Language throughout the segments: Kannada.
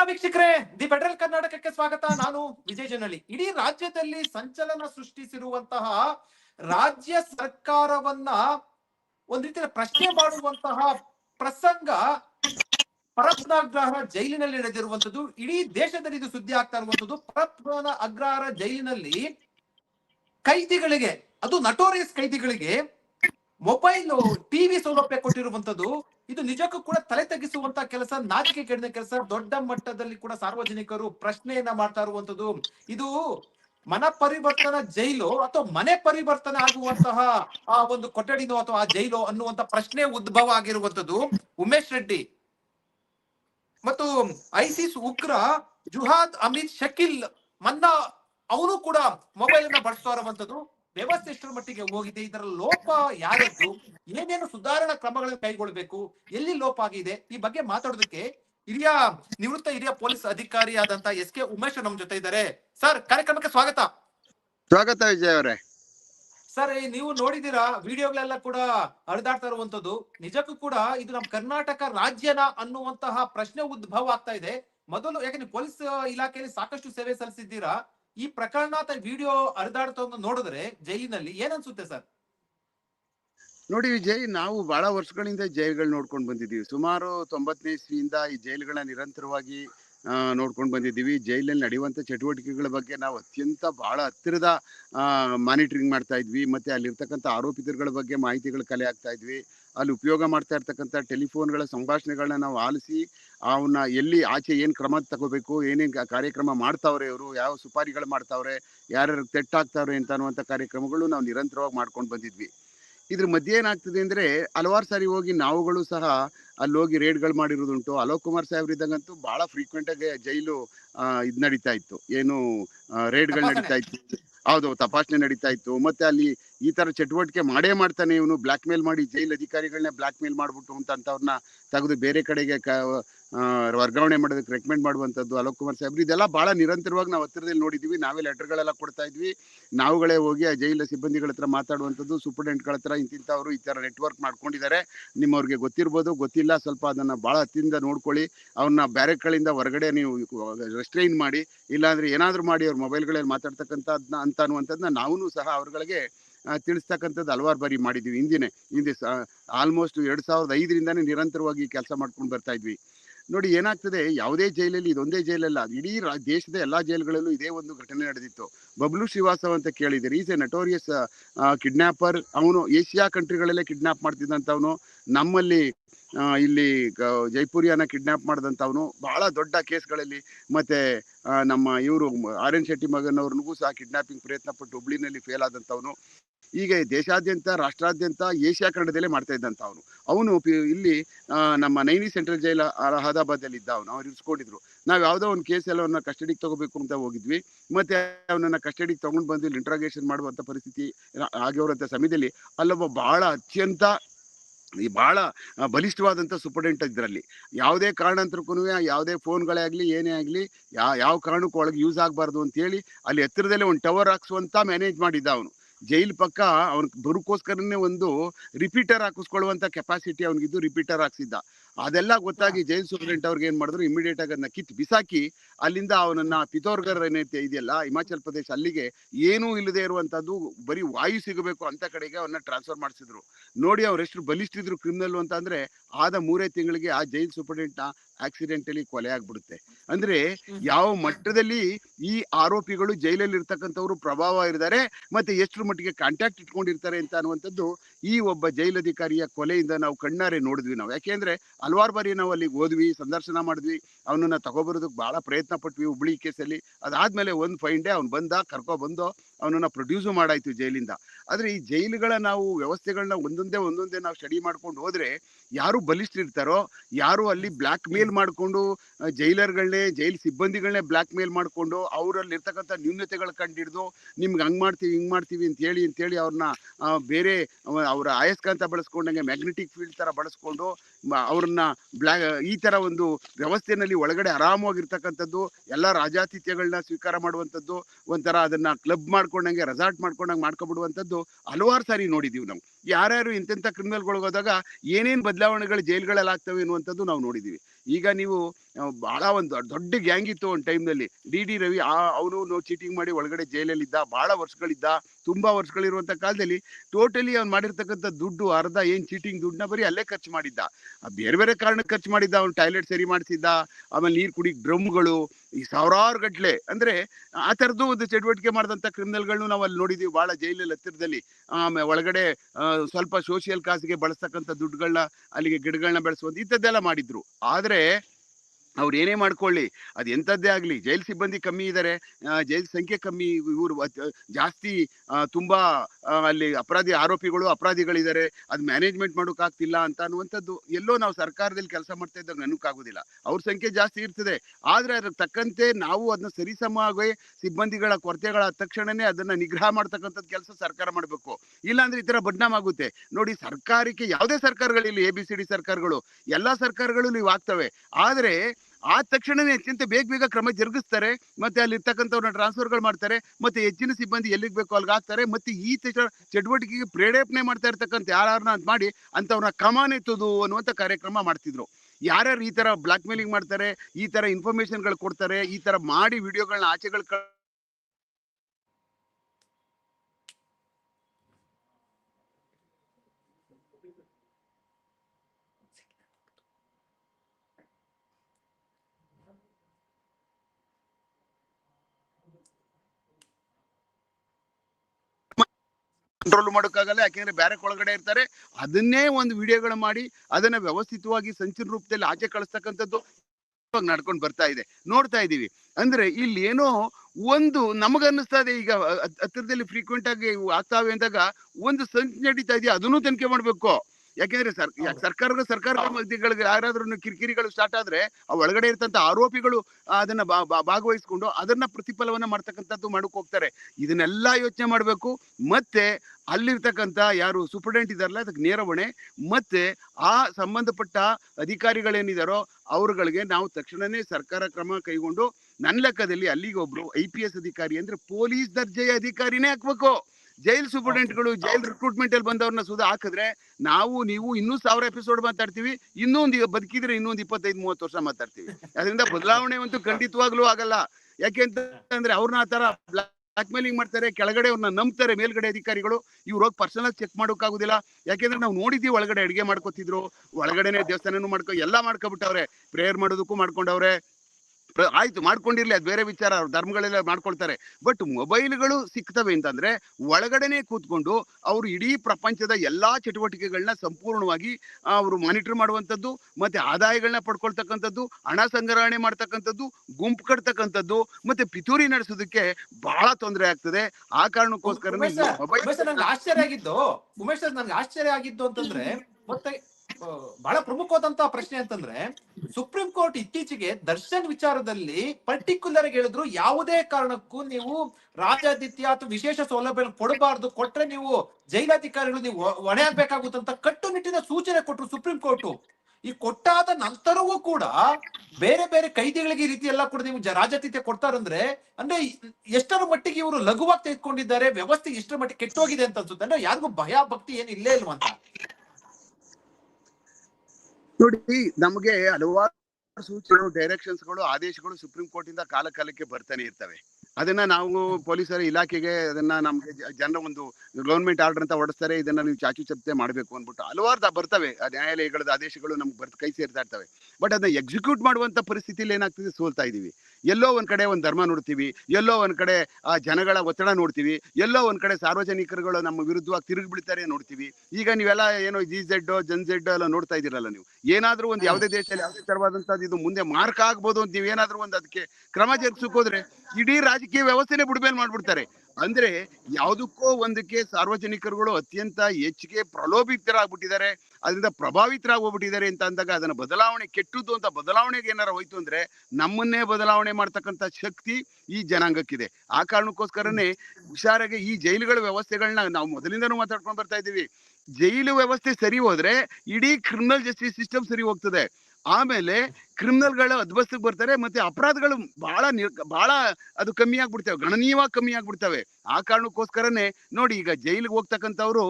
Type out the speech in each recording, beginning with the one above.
ನಮಸ್ಕಾರ ವೀಕ್ಷಕರೇ. ದಿ ಫೆಡರಲ್ ಕರ್ನಾಟಕಕ್ಕೆ ಸ್ವಾಗತ. ನಾನು ವಿಜಯ್ ಜನಳ್ಳಿ ಇಡೀ ರಾಜ್ಯದಲ್ಲಿ ಸಂಚಲನ ಸೃಷ್ಟಿಸಿರುವಂತಹ ರಾಜ್ಯ ಸರ್ಕಾರವನ್ನ ಒಂದ್ ರೀತಿಯ ಪ್ರಶ್ನೆ ಮಾಡುವಂತಹ ಪ್ರಸಂಗ ಪರಪ್ನ ಜೈಲಿನಲ್ಲಿ ನಡೆದಿರುವಂತದ್ದು ಇಡೀ ದೇಶದಲ್ಲಿ ಇದು ಸುದ್ದಿ ಆಗ್ತಾ ಇರುವಂತದ್ದು ಪರಪ್ನ ಅಗ್ರಹಾರ ಜೈಲಿನಲ್ಲಿ ಕೈದಿಗಳಿಗೆ, ಅದು ನಟೋರಿಯಸ್ ಕೈದಿಗಳಿಗೆ ಮೊಬೈಲ್ ಟಿವಿ ಸೌಲಭ್ಯ ಕೊಟ್ಟಿರುವಂತದ್ದು ಇದು ನಿಜಕ್ಕೂ ಕೂಡ ತಲೆ ತಗ್ಗಿಸುವಂತ ಕೆಲಸ, ನಾಚಿಕೆ ಕೆಡಿದ ಕೆಲಸ, ದೊಡ್ಡ ಮಟ್ಟದಲ್ಲಿ ಕೂಡ ಸಾರ್ವಜನಿಕರು ಪ್ರಶ್ನೆಯನ್ನ ಮಾಡ್ತಾ ಇರುವಂತದ್ದು ಇದು ಮನ ಪರಿವರ್ತನ ಜೈಲು ಅಥವಾ ಮನೆ ಪರಿವರ್ತನೆ ಆಗುವಂತಹ ಆ ಒಂದು ಕೊಠಡಿನೋ ಅಥವಾ ಆ ಜೈಲು ಅನ್ನುವಂತ ಪ್ರಶ್ನೆ ಉದ್ಭವ ಆಗಿರುವಂತದ್ದು ಉಮೇಶ್ ರೆಡ್ಡಿ. ಮತ್ತು ಐಸಿಸ್ ಉಗ್ರ ಜುಹಾದ್ ಅಮಿತ್ ಶಕೀಲ್ ಮನ್ನಾ, ಅವನು ಕೂಡ ಮೊಬೈಲ್ ಅನ್ನ ಬಳಸ್ತಾ ಇರುವಂತದ್ದು ವ್ಯವಸ್ಥೆ ಎಷ್ಟರ ಮಟ್ಟಿಗೆ ಹೋಗಿದೆ ಇದರ ಲೋಪ ಯಾರದ್ದು ಏನೇನು ಸುಧಾರಣಾ ಕ್ರಮಗಳನ್ನು ಕೈಗೊಳ್ಳಬೇಕು ಎಲ್ಲಿ ಲೋಪ ಆಗಿದೆ ಈ ಬಗ್ಗೆ ಮಾತಾಡೋದಕ್ಕೆ ಹಿರಿಯ ನಿವೃತ್ತ ಹಿರಿಯ ಪೊಲೀಸ್ ಅಧಿಕಾರಿಯಾದಂತ ಎಸ್ ಕೆ ಉಮೇಶ್ ನಮ್ ಜೊತೆ ಇದ್ದಾರೆ. ಸರ್ ಕಾರ್ಯಕ್ರಮಕ್ಕೆ ಸ್ವಾಗತ. ಸ್ವಾಗತ ವಿಜಯ್ ಅವರೇ. ಸರ್ ನೀವು ನೋಡಿದೀರಾ ವಿಡಿಯೋಗಳೆಲ್ಲ ಕೂಡ ಹರಿದಾಡ್ತಾ ಇರುವಂತದ್ದು. ನಿಜಕ್ಕೂ ಕೂಡ ಇದು ನಮ್ಮ ಕರ್ನಾಟಕ ರಾಜ್ಯನ ಅನ್ನುವಂತಹ ಪ್ರಶ್ನೆ ಉದ್ಭವ ಆಗ್ತಾ ಇದೆ. ಮೊದಲು ಯಾಕಂದ್ರೆ ಪೊಲೀಸ್ ಇಲಾಖೆಯಲ್ಲಿ ಸಾಕಷ್ಟು ಸೇವೆ ಸಲ್ಲಿಸಿದ್ದೀರಾ? ಈ ಪ್ರಕರಣ ವಿಡಿಯೋ ಹರಿದಾಡ್ತಾ ನೋಡಿದ್ರೆ ಜೈಲಿನಲ್ಲಿ ಏನನ್ಸುತ್ತೆ ಸರ್? ನೋಡಿ ವಿಜಯ್, ನಾವು ಬಹಳ ವರ್ಷಗಳಿಂದ ಜೈಲುಗಳು ನೋಡ್ಕೊಂಡು ಬಂದಿದ್ದೀವಿ. ಸುಮಾರು ತೊಂಬತ್ತನೇ ಇಸ್ವಿಯಿಂದ ಈ ಜೈಲುಗಳನ್ನ ನಿರಂತರವಾಗಿ ನೋಡ್ಕೊಂಡು ಬಂದಿದ್ದೀವಿ. ಜೈಲಲ್ಲಿ ನಡೆಯುವಂಥ ಚಟುವಟಿಕೆಗಳ ಬಗ್ಗೆ ನಾವು ಅತ್ಯಂತ ಬಹಳ ಹತ್ತಿರದ ಮಾನಿಟರಿಂಗ್ ಮಾಡ್ತಾ ಇದ್ವಿ. ಮತ್ತೆ ಅಲ್ಲಿರ್ತಕ್ಕಂಥ ಆರೋಪಿತರುಗಳ ಬಗ್ಗೆ ಮಾಹಿತಿಗಳು ಕಲೆ ಆಗ್ತಾ ಇದ್ವಿ. ಅಲ್ಲಿ ಉಪಯೋಗ ಮಾಡ್ತಾ ಇರ್ತಕ್ಕಂಥ ಟೆಲಿಫೋನ್ಗಳ ಸಂಭಾಷಣೆಗಳನ್ನ ನಾವು ಆಲಿಸಿ ಅವನ್ನ ಎಲ್ಲಿ ಆಚೆ ಏನು ಕ್ರಮ ತಗೋಬೇಕು ಏನೇನು ಕಾರ್ಯಕ್ರಮ ಮಾಡ್ತಾವ್ರೆ ಇವರು ಯಾವ ಸುಪಾರಿಗಳು ಮಾಡ್ತಾವ್ರೆ ಯಾರ್ಯಾರು ತೆಟ್ಟಾಗ್ತಾವ್ರೆ ಅಂತ ಅನ್ನುವಂಥ ಕಾರ್ಯಕ್ರಮಗಳು ನಾವು ನಿರಂತರವಾಗಿ ಮಾಡ್ಕೊಂಡು ಬಂದಿದ್ವಿ. ಇದ್ರ ಮಧ್ಯೆ ಏನಾಗ್ತದೆ ಅಂದ್ರೆ ಹಲವಾರು ಸಾರಿ ಹೋಗಿ ನಾವುಗಳು ಸಹ ಅಲ್ಲಿ ಹೋಗಿ ರೇಡ್ಗಳು ಮಾಡಿರೋದುಂಟು. ಅಲೋಕ್ ಕುಮಾರ್ ಸಾಹೇಬ್ರು ಇದ್ದಂಗಂತೂ ಬಹಳ ಫ್ರೀಕ್ವೆಂಟ್ ಆಗಿ ಜೈಲು ಇದು ನಡೀತಾ ಇತ್ತು. ಏನು ರೇಡ್ಗಳು. ನಡೀತಾ ಇತ್ತು. ಹೌದು ತಪಾಸಣೆ ನಡೀತಾ ಇತ್ತು. ಮತ್ತೆ ಅಲ್ಲಿ ಈ ತರ ಚಟುವಟಿಕೆ ಮಾಡೇ ಮಾಡ್ತಾನೆ ಇವನು. ಬ್ಲಾಕ್ ಮೇಲ್ ಮಾಡಿ ಜೈಲ್ ಅಧಿಕಾರಿಗಳನ್ನ ಬ್ಲಾಕ್ ಮೇಲ್ ಮಾಡ್ಬಿಟ್ಟು ಅಂತ ಅಂತವ್ರನ್ನ ತೆಗೆದು ಬೇರೆ ಕಡೆಗೆ ಕ ವರ್ಗಾವಣೆ ಮಾಡೋದಕ್ಕೆ ರೆಕಮೆಂಡ್ ಮಾಡುವಂಥದ್ದು ಅಲೋಕ್ ಕುಮಾರ್ ಸಾಹೇಬ್ರು. ಇದೆಲ್ಲ ಬಹಳ ನಿರಂತರವಾಗಿ ನಾವು ಹತ್ತಿರದಲ್ಲಿ ನೋಡಿದ್ವಿ. ನಾವೇ ಲೆಟರ್ಗಳೆಲ್ಲ ಕೊಡ್ತಾ ಇದ್ವಿ. ನಾವುಗಳೇ ಹೋಗಿ ಆ ಜೈಲ ಸಿಬ್ಬಂದಿಗಳ ಹತ್ರ ಮಾತಾಡುವಂಥದ್ದು ಸೂಪರ್ಡೆಂಟ್ಗಳ ಹತ್ರ ಇಂತಿಂಥವ್ರು ಈ ಥರ ನೆಟ್ವರ್ಕ್ ಮಾಡ್ಕೊಂಡಿದ್ದಾರೆ. ನಿಮ್ಮವ್ರಿಗೆ ಗೊತ್ತಿರ್ಬೋದು. ಗೊತ್ತಿಲ್ಲ ಸ್ವಲ್ಪ ಅದನ್ನು ಭಾಳ ಹತ್ತಿಂದ ನೋಡ್ಕೊಳ್ಳಿ. ಅವ್ರನ್ನ ಬ್ಯಾರೆಕ್ಗಳಿಂದ ಹೊರಗಡೆ ನೀವು ರೆಸ್ಟ್ರೈನ್ ಮಾಡಿ, ಇಲ್ಲಾಂದ್ರೆ ಏನಾದರೂ ಮಾಡಿ ಅವ್ರ ಮೊಬೈಲ್ಗಳಲ್ಲಿ ಮಾತಾಡ್ತಕ್ಕಂಥದ್ನ ಅಂತ ಅನ್ನುವಂಥದ್ದನ್ನ ನಾವೂ ಸಹ ಅವ್ರಗಳಿಗೆ ತಿಳಿಸ್ತಕ್ಕಂಥದ್ದು ಹಲವಾರು ಬಾರಿ ಮಾಡಿದ್ವಿ ಹಿಂದಿನೇ, ಹಿಂದೆ ಆಲ್ಮೋಸ್ಟ್ ಎರಡು ಸಾವಿರದ ಐದರಿಂದಾನೇ ನಿರಂತರವಾಗಿ ಕೆಲಸ ಮಾಡ್ಕೊಂಡು ಬರ್ತಾ ಇದ್ವಿ. ನೋಡಿ ಏನಾಗ್ತದೆ, ಯಾವುದೇ ಜೈಲಲ್ಲಿ ಇದೊಂದೇ ಜೈಲಲ್ಲ, ಇಡೀ ದೇಶದ ಎಲ್ಲಾ ಜೈಲುಗಳಲ್ಲೂ ಇದೇ ಒಂದು ಘಟನೆ ನಡೆದಿತ್ತು. ಬಬ್ಲು ಶ್ರೀವಾಸ್ತವ್ ಅಂತ ಕೇಳಿದಿರಿ ಈಸ್ ಎ ನಟೋರಿಯಸ್ ಕಿಡ್ನಾಪರ್ ಅವನು ಏಷ್ಯಾ ಕಂಟ್ರಿಗಳಲ್ಲೇ ಕಿಡ್ನಾಪ್ ಮಾಡ್ತಿದ್ದಂಥವನು. ನಮ್ಮಲ್ಲಿ ಇಲ್ಲಿ ಜೈಪುರಿಯನ್ನ ಕಿಡ್ನಾಪ್ ಮಾಡಿದಂಥವನು. ಬಹಳ ದೊಡ್ಡ ಕೇಸ್ಗಳಲ್ಲಿ ಮತ್ತೆ ನಮ್ಮ ಇವರು ಆರ್ ಎನ್ ಶೆಟ್ಟಿ ಮಗನವ್ರಿಗೂ ಸಹ ಕಿಡ್ನಾಪಿಂಗ್ ಪ್ರಯತ್ನ ಪಟ್ಟು ಹುಬ್ಳಿನಲ್ಲಿ ಫೇಲ್ ಆದಂಥವನು. ಈಗ ದೇಶಾದ್ಯಂತ, ರಾಷ್ಟ್ರಾದ್ಯಂತ, ಏಷ್ಯಾ ಖಂಡದಲ್ಲೇ ಮಾಡ್ತಾ ಇದ್ದಂಥ ಅವನು. ಅವನು ಇಲ್ಲಿ ನಮ್ಮ ನೈನಿ ಸೆಂಟ್ರಲ್ ಜೈಲ್ ಅಲಹಾದಾಬಾದಲ್ಲಿ ಇದ್ದ ಅವನು. ಅವ್ರು ಇರಿಸ್ಕೊಂಡಿದ್ರು ನಾವು ಯಾವುದೋ ಒಂದು ಕೇಸ್ ಅವನ್ನ ಕಸ್ಟಡಿಗೆ ತಗೋಬೇಕು ಅಂತ ಹೋಗಿದ್ವಿ. ಮತ್ತೆ ಅವನನ್ನ ಕಸ್ಟಡಿಗೆ ತಗೊಂಡು ಬಂದು ಇಂಟ್ರಾಗೇಷನ್ ಮಾಡುವಂತ ಪರಿಸ್ಥಿತಿ ಆಗಿರುವಂತ ಸಮಯದಲ್ಲಿ ಅಲ್ಲೊಬ್ಬ ಬಹಳ ಅತ್ಯಂತ, ಈ ಬಹಳ ಬಲಿಷ್ಠವಾದಂಥ ಸೂಪರ್ಡೆಂಟ್ ಇದರಲ್ಲಿ. ಯಾವುದೇ ಕಾರಣಾಂತರಕ್ಕೂ ಯಾವುದೇ ಫೋನ್ಗಳೇ ಆಗಲಿ, ಏನೇ ಆಗಲಿ ಯಾವ ಯಾವ ಕಾರಣಕ್ಕೂ ಒಳಗೆ ಯೂಸ್ ಆಗಬಾರ್ದು ಅಂತೇಳಿ ಅಲ್ಲಿ ಹತ್ತಿರದಲ್ಲೇ ಒಂದು ಟವರ್ ಹಾಕ್ಸುವಂಥ ಮ್ಯಾನೇಜ್ ಮಾಡಿದ್ದ ಅವನು. ಜೈಲ್ ಪಕ್ಕ ಅವನ್ ಬರುಕೋಸ್ಕರನೇ ಒಂದು ರಿಪೀಟರ್ ಹಾಕಿಸ್ಕೊಳ್ಳುವಂತ ಕೆಪಾಸಿಟಿ ಅವನಿಗಿದ್ದು ರಿಪೀಟರ್ ಹಾಕ್ಸಿದ್ದ. ಅದೆಲ್ಲ ಗೊತ್ತಾಗಿ ಜೈಲ್ ಸೂಪ್ರೆಂಟ್ ಅವ್ರಿಗೆ ಏನ್ ಮಾಡಿದ್ರು ಇಮಿಡಿಯೇಟ್ ಆಗಿ ಅದನ್ನ ಕಿತ್ ಬಿಸಾಕಿ ಅಲ್ಲಿಂದ ಅವನನ್ನ ಪಿತೋರ್ಗರ್ ಏನೈತೆ ಇದೆಯಲ್ಲ ಹಿಮಾಚಲ್ ಪ್ರದೇಶ ಅಲ್ಲಿಗೆ ಏನೂ ಇಲ್ಲದೆ ಇರುವಂತದ್ದು ಬರೀ ವಾಯು ಸಿಗಬೇಕು ಅಂತ ಕಡೆಗೆ ಅವನ್ನ ಟ್ರಾನ್ಸ್ಫರ್ ಮಾಡಿಸಿದ್ರು. ನೋಡಿ ಅವ್ರು ಎಷ್ಟು ಬಲಿಷ್ಠಿದ್ರು ಕ್ರಿಮಿನಲ್ ಅಂತ ಅಂದ್ರೆ ಆದ ಮೂರೇ ತಿಂಗಳಿಗೆ ಆ ಜೈಲ್ ಸೂಪರ್ಡೆಂಟ್ ಆಕ್ಸಿಡೆಂಟಲಿ ಕೊಲೆ ಆಗ್ಬಿಡುತ್ತೆ. ಅಂದ್ರೆ ಯಾವ ಮಟ್ಟದಲ್ಲಿ ಈ ಆರೋಪಿಗಳು ಜೈಲಲ್ಲಿ ಇರ್ತಕ್ಕಂಥವ್ರು ಪ್ರಭಾವ ಇರ್ತಾರೆ ಮತ್ತೆ ಎಷ್ಟು ಮಟ್ಟಿಗೆ ಕಾಂಟ್ಯಾಕ್ಟ್ ಇಟ್ಕೊಂಡಿರ್ತಾರೆ ಅಂತ ಅನ್ನುವಂಥದ್ದು ಈ ಒಬ್ಬ ಜೈಲಧಿಕಾರಿಯ ಕೊಲೆಯಿಂದ ನಾವು ಕಣ್ಣಾರೆ ನೋಡಿದ್ವಿ ನಾವು. ಯಾಕೆಂದ್ರೆ ಹಲವಾರು ಬಾರಿ ನಾವು ಅಲ್ಲಿಗೆ ಹೋದ್ವಿ ಸಂದರ್ಶನ ಮಾಡಿದ್ವಿ ಅವನನ್ನ ತಗೊಬರೋದಕ್ಕೆ ಬಹಳ ಪ್ರಯತ್ನ ಪಟ್ವಿ ಹುಬ್ಳಿ ಕೇಸಲ್ಲಿ. ಅದಾದ್ಮೇಲೆ ಒಂದು ಫೈನ್ ಡೇ ಅವ್ನು ಬಂದ ಕರ್ಕೊ ಬಂದು ಅವನನ್ನ ಪ್ರೊಡ್ಯೂಸ್ ಮಾಡಾಯ್ತು ಜೈಲಿಂದ. ಆದ್ರೆ ಈ ಜೈಲುಗಳ ನಾವು ವ್ಯವಸ್ಥೆಗಳನ್ನ ಒಂದೊಂದೇ ಒಂದೊಂದೇ ನಾವು ಸ್ಟಡಿ ಮಾಡ್ಕೊಂಡು ಹೋದ್ರೆ ಯಾರು ಬಲಿಷ್ಠರಿರ್ತಾರೋ ಯಾರು ಅಲ್ಲಿ ಬ್ಲ್ಯಾಕ್ ಮೇಲ್ ಮಾಡ್ಕೊಂಡು ಜೈಲರ್ಗಳನ್ನೇ ಜೈಲ್ ಸಿಬ್ಬಂದಿಗಳನ್ನೇ ಬ್ಲ್ಯಾಕ್ ಮೇಲ್ ಮಾಡ್ಕೊಂಡು ಅವರಲ್ಲಿ ಇರ್ತಕ್ಕಂಥ ಕಂಡು ಕಂಡಿಡ್ದು ನಿಮ್ಗೆ ಹಂಗೆ ಮಾಡ್ತೀವಿ ಹಿಂಗೆ ಮಾಡ್ತೀವಿ ಅಂತ ಹೇಳಿ ಅಂತ ಹೇಳಿ ಅವ್ರನ್ನ ಬೇರೆ ಅವ್ರ ಅಯಸ್ಕಾಂತ ಬಳಸ್ಕೊಂಡಂಗೆ ಮ್ಯಾಗ್ನೆಟಿಕ್ ಫೀಲ್ಡ್ ತರ ಬಳಸ್ಕೊಂಡು ಅವ್ರನ್ನ ಬ್ಲ್ಯಾ ಈ ತರ ಒಂದು ವ್ಯವಸ್ಥೆನಲ್ಲಿ ಒಳಗಡೆ ಆರಾಮವಾಗಿರ್ತಕ್ಕಂಥದ್ದು, ಎಲ್ಲ ರಾಜಾತಿಥ್ಯಗಳನ್ನ ಸ್ವೀಕಾರ ಮಾಡುವಂಥದ್ದು, ಒಂಥರ ಅದನ್ನ ಕ್ಲಬ್ ಮಾಡ್ಕೊಂಡಂಗೆ, ರೆಸಾರ್ಟ್ ಮಾಡ್ಕೊಂಡಂಗೆ ಮಾಡ್ಕೊಬಿಡುವಂಥದ್ದು ಹಲವಾರು ಸಾರಿ ನೋಡಿದೀವಿ ನಾವು. ಯಾರ್ಯಾರು ಇಂತೆಂಥ ಕ್ರಿಮಿನಲ್ಗಳಿಗೆ ಹೋದಾಗ ಏನೇನು ಬದಲಾವಣೆಗಳು ಜೈಲ್ಗಳಲ್ಲಿ ಆಗ್ತವೆ ಅನ್ನುವಂಥದ್ದು ನಾವು ನೋಡಿದೀವಿ. ಈಗ ನೀವು ಬಹಳ ಒಂದು ದೊಡ್ಡ ಗ್ಯಾಂಗ್ ಇತ್ತು ಒಂದು ಟೈಮ್ನಲ್ಲಿ. ಡಿ ಡಿ ರವಿ, ಆ, ಅವನು ಚೀಟಿಂಗ್ ಮಾಡಿ ಒಳಗಡೆ ಜೈಲಲ್ಲಿ ಇದ್ದ ಬಹಳ ವರ್ಷಗಳಿದ್ದ, ತುಂಬಾ ವರ್ಷಗಳಿರುವಂತ ಕಾಲದಲ್ಲಿ ಟೋಟಲಿ ಅವ್ನು ಮಾಡಿರ್ತಕ್ಕಂಥ ದುಡ್ಡು, ಅರ್ಧ ಏನು ಚೀಟಿಂಗ್ ದುಡ್ಡನ್ನ ಬರೀ ಅಲ್ಲೇ ಖರ್ಚು ಮಾಡಿದ್ದ. ಬೇರೆ ಬೇರೆ ಕಾರಣಕ್ಕೆ ಖರ್ಚು ಮಾಡಿದ್ದ, ಅವ್ನು ಟಾಯ್ಲೆಟ್ ಸರಿ ಮಾಡಿಸಿದ್ದ, ಆಮೇಲೆ ನೀರು ಕುಡಿ ಡ್ರಮ್ಗಳು ಈ ಸಾವಿರಾರು ಗಟ್ಲೆ, ಅಂದ್ರೆ ಆ ತರದ್ದು ಒಂದು ಚಟುವಟಿಕೆ ಮಾಡಿದಂಥ ಕ್ರಿಮಿನಲ್ಗಳನ್ನು ನಾವು ಅಲ್ಲಿ ನೋಡಿದೀವಿ. ಬಹಳ ಜೈಲಲ್ಲಿ ಹತ್ತಿರದಲ್ಲಿ ಆಮೇಲೆ ಒಳಗಡೆ ಸ್ವಲ್ಪ ಸೋಷಿಯಲ್ ಕಾಸ್ಗೆ ಬಳಸ್ತಕ್ಕಂಥ ದುಡ್ಡುಗಳನ್ನ ಅಲ್ಲಿಗೆ ಗಿಡಗಳನ್ನ ಬೆಳೆಸುವಂತ ಇಂಥದ್ದೆಲ್ಲ ಮಾಡಿದ್ರು. ಆದ್ರೆ ಅವ್ರು ಏನೇ ಮಾಡ್ಕೊಳ್ಳಿ. ಅದು ಎಂಥದ್ದೇ ಆಗಲಿ, ಜೈಲ್ ಸಿಬ್ಬಂದಿ ಕಮ್ಮಿ ಇದ್ದಾರೆ ಜೈಲ್ ಸಂಖ್ಯೆ ಕಮ್ಮಿ, ಇವರು ಜಾಸ್ತಿ ತುಂಬ ಅಲ್ಲಿ ಅಪರಾಧಿ ಆರೋಪಿಗಳು ಅಪರಾಧಿಗಳಿದ್ದಾರೆ ಅದು ಮ್ಯಾನೇಜ್ಮೆಂಟ್ ಮಾಡೋಕ್ಕಾಗ್ತಿಲ್ಲ ಅಂತ ಅನ್ನುವಂಥದ್ದು ಎಲ್ಲೋ ನಾವು ಸರ್ಕಾರದಲ್ಲಿ ಕೆಲಸ ಮಾಡ್ತಾ ಇದ್ದಾಗ ನನಗಾಗೋದಿಲ್ಲ ಅವ್ರ ಸಂಖ್ಯೆ ಜಾಸ್ತಿ ಇರ್ತದೆ. ಆದ್ರೆ ಅದ್ರ ತಕ್ಕಂತೆ ನಾವು ಅದನ್ನ ಸರಿಸಮವಾಗಿ ಸಿಬ್ಬಂದಿಗಳ ಕೊರತೆಗಳ ತಕ್ಷಣನೇ ಅದನ್ನ ನಿಗ್ರಹ ಮಾಡ್ತಕ್ಕಂಥದ್ದು ಕೆಲಸ ಸರ್ಕಾರ ಮಾಡಬೇಕು. ಇಲ್ಲಾಂದ್ರೆ ಈ ಥರ ಬದನಾಮ ಆಗುತ್ತೆ. ನೋಡಿ, ಸರ್ಕಾರಕ್ಕೆ ಯಾವುದೇ ಸರ್ಕಾರಗಳಿಲ್ಲ ಎ ಬಿ ಸಿ ಡಿ ಸರ್ಕಾರಗಳು, ಎಲ್ಲಾ ಸರ್ಕಾರಗಳು ನೀವು ಆಗ್ತವೆ ಆದ್ರೆ ಆ ತಕ್ಷಣನೇ ಅತ್ಯಂತ ಬೇಗ ಬೇಗ ಕ್ರಮ ಜರುಗಿಸ್ತಾರೆ. ಮತ್ತೆ ಅಲ್ಲಿ ಇರ್ತಕ್ಕಂಥವ್ರನ್ನ ಟ್ರಾನ್ಸ್ಫರ್ಗಳು ಮಾಡ್ತಾರೆ. ಮತ್ತೆ ಹೆಚ್ಚಿನ ಸಿಬ್ಬಂದಿ ಎಲ್ಲಿಗೆ ಬೇಕೋ ಅಲ್ಲಿಗೆ ಹಾಕ್ತಾರೆ. ಮತ್ತೆ ಈ ಚಟ- ಚಟುವಟಿಕೆಗೆ ಪ್ರೇರೇಪಣೆ ಮಾಡ್ತಾ ಇರ್ತಕ್ಕಂಥ ಯಾರನ್ನ ಅಂತ ಮಾಡಿ ಅಂತವ್ರನ್ನ ಕಮಾನೆತ್ತುದು ಅನ್ನುವಂಥ ಕಾರ್ಯಕ್ರಮ ಮಾಡ್ತಿದ್ರು. ಯಾರ್ಯಾರು ಈ ತರ ಬ್ಲಾಕ್ ಮೇಲಿಂಗ್ ಮಾಡ್ತಾರೆ, ಈ ತರ ಇನ್ಫಾರ್ಮೇಶನ್ಗಳು ಕೊಡ್ತಾರೆ, ಈ ತರ ಮಾಡಿ ವಿಡಿಯೋಗಳನ್ನ ಆಚೆಗಳು ಕಂಟ್ರೋಲ್ ಮಾಡೋಕ್ಕಾಗಲ್ಲ, ಯಾಕೆಂದ್ರೆ ಬೇರೆ ಒಳಗಡೆ ಇರ್ತಾರೆ. ಅದನ್ನೇ ಒಂದು ವಿಡಿಯೋಗಳು ಮಾಡಿ, ಅದನ್ನ ವ್ಯವಸ್ಥಿತವಾಗಿ ಸಂಚಿನ ರೂಪದಲ್ಲಿ ಆಚೆ ಕಳಿಸ್ತಕ್ಕಂಥದ್ದು ನಡ್ಕೊಂಡು ಬರ್ತಾ ಇದೆ. ನೋಡ್ತಾ ಇದೀವಿ ಅಂದ್ರೆ ಇಲ್ಲಿ ಏನೋ ಒಂದು ಇದೆ ಈಗ ಹತ್- ಹತ್ತಿರದಲ್ಲಿ ಫ್ರೀಕ್ವೆಂಟ್ ಆಗಿ ಆಗ್ತಾವೆ ಅಂದಾಗ ಒಂದು ಸಂಚು ನಡೀತಾ ಇದೆಯಾ? ಅದನ್ನು ತನಿಖೆ ಮಾಡ್ಬೇಕು. ಯಾಕೆಂದ್ರೆ ಸರ್ ಯಾಕೆ ಸರ್ಕಾರದ ಮಧ್ಯಗಳಿಗೆ ಯಾರಾದ್ರೂ ಕಿರಿಕಿರಿಗಳು ಸ್ಟಾರ್ಟ್ ಆದ್ರೆ ಆ ಒಳಗಡೆ ಇರ್ತಂತ ಆರೋಪಿಗಳು ಅದನ್ನ ಭಾಗವಹಿಸ್ಕೊಂಡು ಅದನ್ನ ಪ್ರತಿಫಲವನ್ನ ಮಾಡ್ತಕ್ಕಂಥದ್ದು ಮಾಡಕ್ ಹೋಗ್ತಾರೆ. ಇದನ್ನೆಲ್ಲ ಯೋಚನೆ ಮಾಡ್ಬೇಕು. ಮತ್ತೆ ಅಲ್ಲಿರ್ತಕ್ಕಂಥ ಯಾರು ಸೂಪರ್ಡೆಂಟ್ ಇದಾರಲ್ಲ ಅದಕ್ಕೆ ನೇರ ಹೊಣೆ ಮತ್ತೆ ಆ ಸಂಬಂಧಪಟ್ಟ ಅಧಿಕಾರಿಗಳೇನಿದಾರೋ ಅವರುಗಳಿಗೆ ನಾವು ತಕ್ಷಣನೇ ಸರ್ಕಾರ ಕ್ರಮ ಕೈಗೊಂಡು ನನ್ನ ಲೆಕ್ಕದಲ್ಲಿ ಅಲ್ಲಿಗೆ ಒಬ್ರು ಐ ಪಿ ಎಸ್ ಅಧಿಕಾರಿ ಅಂದ್ರೆ ಪೊಲೀಸ್ ದರ್ಜೆಯ ಅಧಿಕಾರಿನೇ ಹಾಕ್ಬೇಕು ಜೈಲ್ ಸೂಪರ್ಡೆಂಟ್ಗಳು ಜೈಲ್ ರಿಕ್ರೂಟ್ಮೆಂಟ್ ಅಲ್ಲಿ ಬಂದವ್ರನ್ನ ಸುಧಾ ಹಾಕಿದ್ರೆ ನಾವು ನೀವು ಇನ್ನೂ ಸಾವಿರ ಎಪಿಸೋಡ್ ಮಾತಾಡ್ತೀವಿ ಇನ್ನೊಂದು ಬದುಕಿದ್ರೆ ಇನ್ನೊಂದು ಇಪ್ಪತ್ತೈದು ಮೂವತ್ತು ವರ್ಷ ಮಾತಾಡ್ತೀವಿ. ಅದರಿಂದ ಬದಲಾವಣೆ ಅಂತೂ ಖಂಡಿತವಾಗ್ಲೂ ಆಗಲ್ಲ. ಯಾಕೆಂತಂದ್ರೆ ಅವ್ರನ್ನ ಆ ತರ ಬ್ಲಾಕ್ ಮೇಲಿಂಗ್ ಮಾಡ್ತಾರೆ ಕೆಳಗಡೆ ಅವ್ರನ್ನ ನಂಬ್ತಾರೆ ಮೇಲ್ಗಡೆ ಅಧಿಕಾರಿಗಳು. ಇವ್ರು ಹೋಗಿ ಪರ್ಸನಲ್ ಚೆಕ್ ಮಾಡೋಕ್ಕಾಗುದಿಲ್ಲ. ಯಾಕೆಂದ್ರೆ ನಾವು ನೋಡಿದೀವಿ ಒಳಗಡೆ ಅಡಿಗೆ ಮಾಡ್ಕೋತಿದ್ರು ಒಳಗಡೆನೆ ದೇವಸ್ಥಾನನು ಮಾಡ್ಕೊ ಎಲ್ಲ ಮಾಡ್ಕೊಬಿಟ್ಟವ್ರೆ. ಪ್ರೇಯರ್ ಮಾಡೋದಕ್ಕೂ ಮಾಡ್ಕೊಂಡವ್ರೆ. ಆಯ್ತು ಮಾಡ್ಕೊಂಡಿರ್ಲಿ ಅದು ಬೇರೆ ವಿಚಾರ ಅವ್ರ ಧರ್ಮಗಳೆಲ್ಲ ಮಾಡ್ಕೊಳ್ತಾರೆ. ಬಟ್ ಮೊಬೈಲ್ಗಳು ಸಿಗ್ತವೆ ಅಂತಂದ್ರೆ ಒಳಗಡೆನೆ ಕೂತ್ಕೊಂಡು ಅವರು ಇಡೀ ಪ್ರಪಂಚದ ಎಲ್ಲಾ ಚಟುವಟಿಕೆಗಳನ್ನ ಸಂಪೂರ್ಣವಾಗಿ ಅವರು ಮಾನಿಟರ್ ಮಾಡುವಂಥದ್ದು ಮತ್ತೆ ಆದಾಯಗಳನ್ನ ಪಡ್ಕೊಳ್ತಕ್ಕಂಥದ್ದು ಹಣ ಸಂಗ್ರಹಣೆ ಮಾಡ್ತಕ್ಕಂಥದ್ದು ಗುಂಪು ಕಟ್ತಕ್ಕಂಥದ್ದು ಮತ್ತೆ ಪಿತೂರಿ ನಡೆಸೋದಕ್ಕೆ ಬಹಳ ತೊಂದರೆ ಆಗ್ತದೆ. ಆ ಕಾರಣಕ್ಕೋಸ್ಕರ ಆಶ್ಚರ್ಯ ಆಗಿದ್ದು ಉಮೇಶ್ ನನ್ಗೆ ಆಶ್ಚರ್ಯ ಆಗಿದ್ದು ಅಂತಂದ್ರೆ ಮತ್ತೆ ಬಹಳ ಪ್ರಮುಖವಾದಂತಹ ಪ್ರಶ್ನೆ ಅಂತಂದ್ರೆ, ಸುಪ್ರೀಂ ಕೋರ್ಟ್ ಇತ್ತೀಚೆಗೆ ದರ್ಶನ್ ವಿಚಾರದಲ್ಲಿ ಪರ್ಟಿಕ್ಯುಲರ್ ಹೇಳಿದ್ರು, ಯಾವುದೇ ಕಾರಣಕ್ಕೂ ನೀವು ರಾಜಾದಿತ್ಯ ಅಥವಾ ವಿಶೇಷ ಸೌಲಭ್ಯ ಕೊಡಬಾರದು, ಕೊಟ್ರೆ ನೀವು ಜೈಲಾಧಿಕಾರಿಗಳು ನೀವು ಹೊಣೆ ಆಗ್ಬೇಕಾಗುತ್ತಂತ ಕಟ್ಟುನಿಟ್ಟಿನ ಸೂಚನೆ ಕೊಟ್ರು ಸುಪ್ರೀಂ ಕೋರ್ಟ್. ಈ ಕೊಟ್ಟಾದ ನಂತರವೂ ಕೂಡ ಬೇರೆ ಬೇರೆ ಕೈದಿಗಳಿಗೆ ಈ ರೀತಿ ಎಲ್ಲ ಕೂಡ ನೀವು ರಾಜಾತಿಥ್ಯ ಕೊಡ್ತಾರಂದ್ರೆ, ಅಂದ್ರೆ ಎಷ್ಟರ ಮಟ್ಟಿಗೆ ಇವರು ಲಘುವಾಗಿ ತೆಗೆದುಕೊಂಡಿದ್ದಾರೆ, ವ್ಯವಸ್ಥೆ ಎಷ್ಟರ ಮಟ್ಟಿಗೆ ಕೆಟ್ಟೋಗಿದೆ ಅಂತ ಅನ್ಸುತ್ತೆ. ಅಂದ್ರೆ ಯಾರಿಗೂ ಭಯ, ಭಕ್ತಿ ಏನು ಇಲ್ಲೇ ಇಲ್ವಂತ. ನೋಡಿ, ನಮಗೆ ಹಲವಾರು ಸೂಚನೆ ಡೈರೆಕ್ಷನ್ಸ್ಗಳು ಆದೇಶಗಳು ಸುಪ್ರೀಂ ಕೋರ್ಟ್ ಇಂದ ಕಾಲ ಕಾಲಕ್ಕೆ ಬರ್ತಾನೆ ಇರ್ತವೆ. ಅದನ್ನ ನಾವು ಪೊಲೀಸರ ಇಲಾಖೆಗೆ ಅದನ್ನ ನಮ್ಗೆ ಜನರ ಒಂದು ಗೌರ್ಮೆಂಟ್ ಆರ್ಡರ್ ಅಂತ ಹೊಡಿಸ್ತಾರೆ ಇದನ್ನ ನೀವು ಚಾಚು ಚಪ್ತೆ ಮಾಡಬೇಕು ಅಂದ್ಬಿಟ್ಟು ಹಲವಾರು ಬರ್ತವೆ. ನ್ಯಾಯಾಲಯಗಳ ಆದೇಶಗಳು ನಮ್ಗೆ ಬರ್ತ, ಕೈ ಸೇರ್ತಾ ಇರ್ತವೆ. ಬಟ್ ಅದನ್ನ ಎಕ್ಸಿಕ್ಯೂಟ್ ಮಾಡುವಂತ ಪರಿಸ್ಥಿತಿಲಿ ಏನಾಗ್ತದೆ ಸೋಲ್ತಾ ಇದೀವಿ. ಎಲ್ಲೋ ಒಂದು ಕಡೆ ಒಂದು ಧರ್ಮ ನೋಡ್ತೀವಿ ಎಲ್ಲೋ ಒಂದು ಕಡೆ ಆ ಜನಗಳ ಒತ್ತಡ ನೋಡ್ತೀವಿ ಎಲ್ಲೋ ಒಂದು ಕಡೆ ಸಾರ್ವಜನಿಕರುಗಳು ನಮ್ಮ ವಿರುದ್ಧವಾಗಿ ತಿರುಗಿ ಬಿಡ್ತಾರೆ ನೋಡ್ತೀವಿ. ಈಗ ನೀವೆಲ್ಲ ಏನೋ ಜಿ ಜೆಡ್ ಜನ್ ಜೆಡ್ ಎಲ್ಲ ನೋಡ್ತಾ ಇದ್ದೀರಲ್ಲ ನೀವು. ಏನಾದ್ರೂ ಒಂದು ಯಾವುದೇ ದೇಶದಲ್ಲಿ ಯಾವುದೇ ತರವಾದಂತದ್ದು ಇದು ಮುಂದೆ ಮಾರ್ಕ್ ಆಗ್ಬೋದು ಅಂತ ನೀವೇನಾದ್ರೂ ಒಂದು ಅದಕ್ಕೆ ಕ್ರಮ ಜರುಗಿಸಕ್ ಹೋದ್ರೆ ಇಡೀ ರಾಜಕೀಯ ವ್ಯವಸ್ಥೆನೇ ಬುಡ್ಬೇಲ್ ಮಾಡ್ಬಿಡ್ತಾರೆ. ಅಂದ್ರೆ ಯಾವುದಕ್ಕೋ ಒಂದಕ್ಕೆ ಸಾರ್ವಜನಿಕರುಗಳು ಅತ್ಯಂತ ಹೆಚ್ಚಿಗೆ ಪ್ರಲೋಭಿತರಾಗ್ಬಿಟ್ಟಿದ್ದಾರೆ, ಅದರಿಂದ ಪ್ರಭಾವಿತರಾಗೋಗ್ಬಿಟ್ಟಿದ್ದಾರೆ ಅಂತ ಅಂದಾಗ ಅದನ್ನ ಬದಲಾವಣೆ ಕೆಟ್ಟದ್ದು ಅಂತ ಬದಲಾವಣೆಗೆ ಏನಾರ ಹೋಯ್ತು ಅಂದ್ರೆ ನಮ್ಮನ್ನೇ ಬದಲಾವಣೆ ಮಾಡ್ತಕ್ಕಂಥ ಶಕ್ತಿ ಈ ಜನಾಂಗಕ್ಕಿದೆ. ಆ ಕಾರಣಕ್ಕೋಸ್ಕರನೇ ಹುಷಾರಾಗಿ ಈ ಜೈಲುಗಳ ವ್ಯವಸ್ಥೆಗಳನ್ನ ನಾವು ಮೊದಲಿಂದನೂ ಮಾತಾಡ್ಕೊಂಡು ಬರ್ತಾ ಇದ್ದೀವಿ. ಜೈಲು ವ್ಯವಸ್ಥೆ ಸರಿ ಹೋದ್ರೆ ಇಡೀ ಕ್ರಿಮಿನಲ್ ಜಸ್ಟಿಸ್ ಸಿಸ್ಟಮ್ ಸರಿ ಹೋಗ್ತದೆ. ಆಮೇಲೆ ಕ್ರಿಮಿನಲ್ಗಳು ಅದ್ಭಸ್ತಕ್ಕೆ ಬರ್ತಾರೆ ಮತ್ತೆ ಅಪರಾಧಗಳು ಬಹಳ ಬಹಳ ಅದು ಕಮ್ಮಿ ಆಗ್ಬಿಡ್ತವೆ, ಗಣನೀಯವಾಗಿ ಕಮ್ಮಿ ಆಗ್ಬಿಡ್ತವೆ. ಆ ಕಾರಣಕ್ಕೋಸ್ಕರನೇ ನೋಡಿ ಈಗ ಜೈಲಿಗೆ ಹೋಗ್ತಕ್ಕಂಥವ್ರು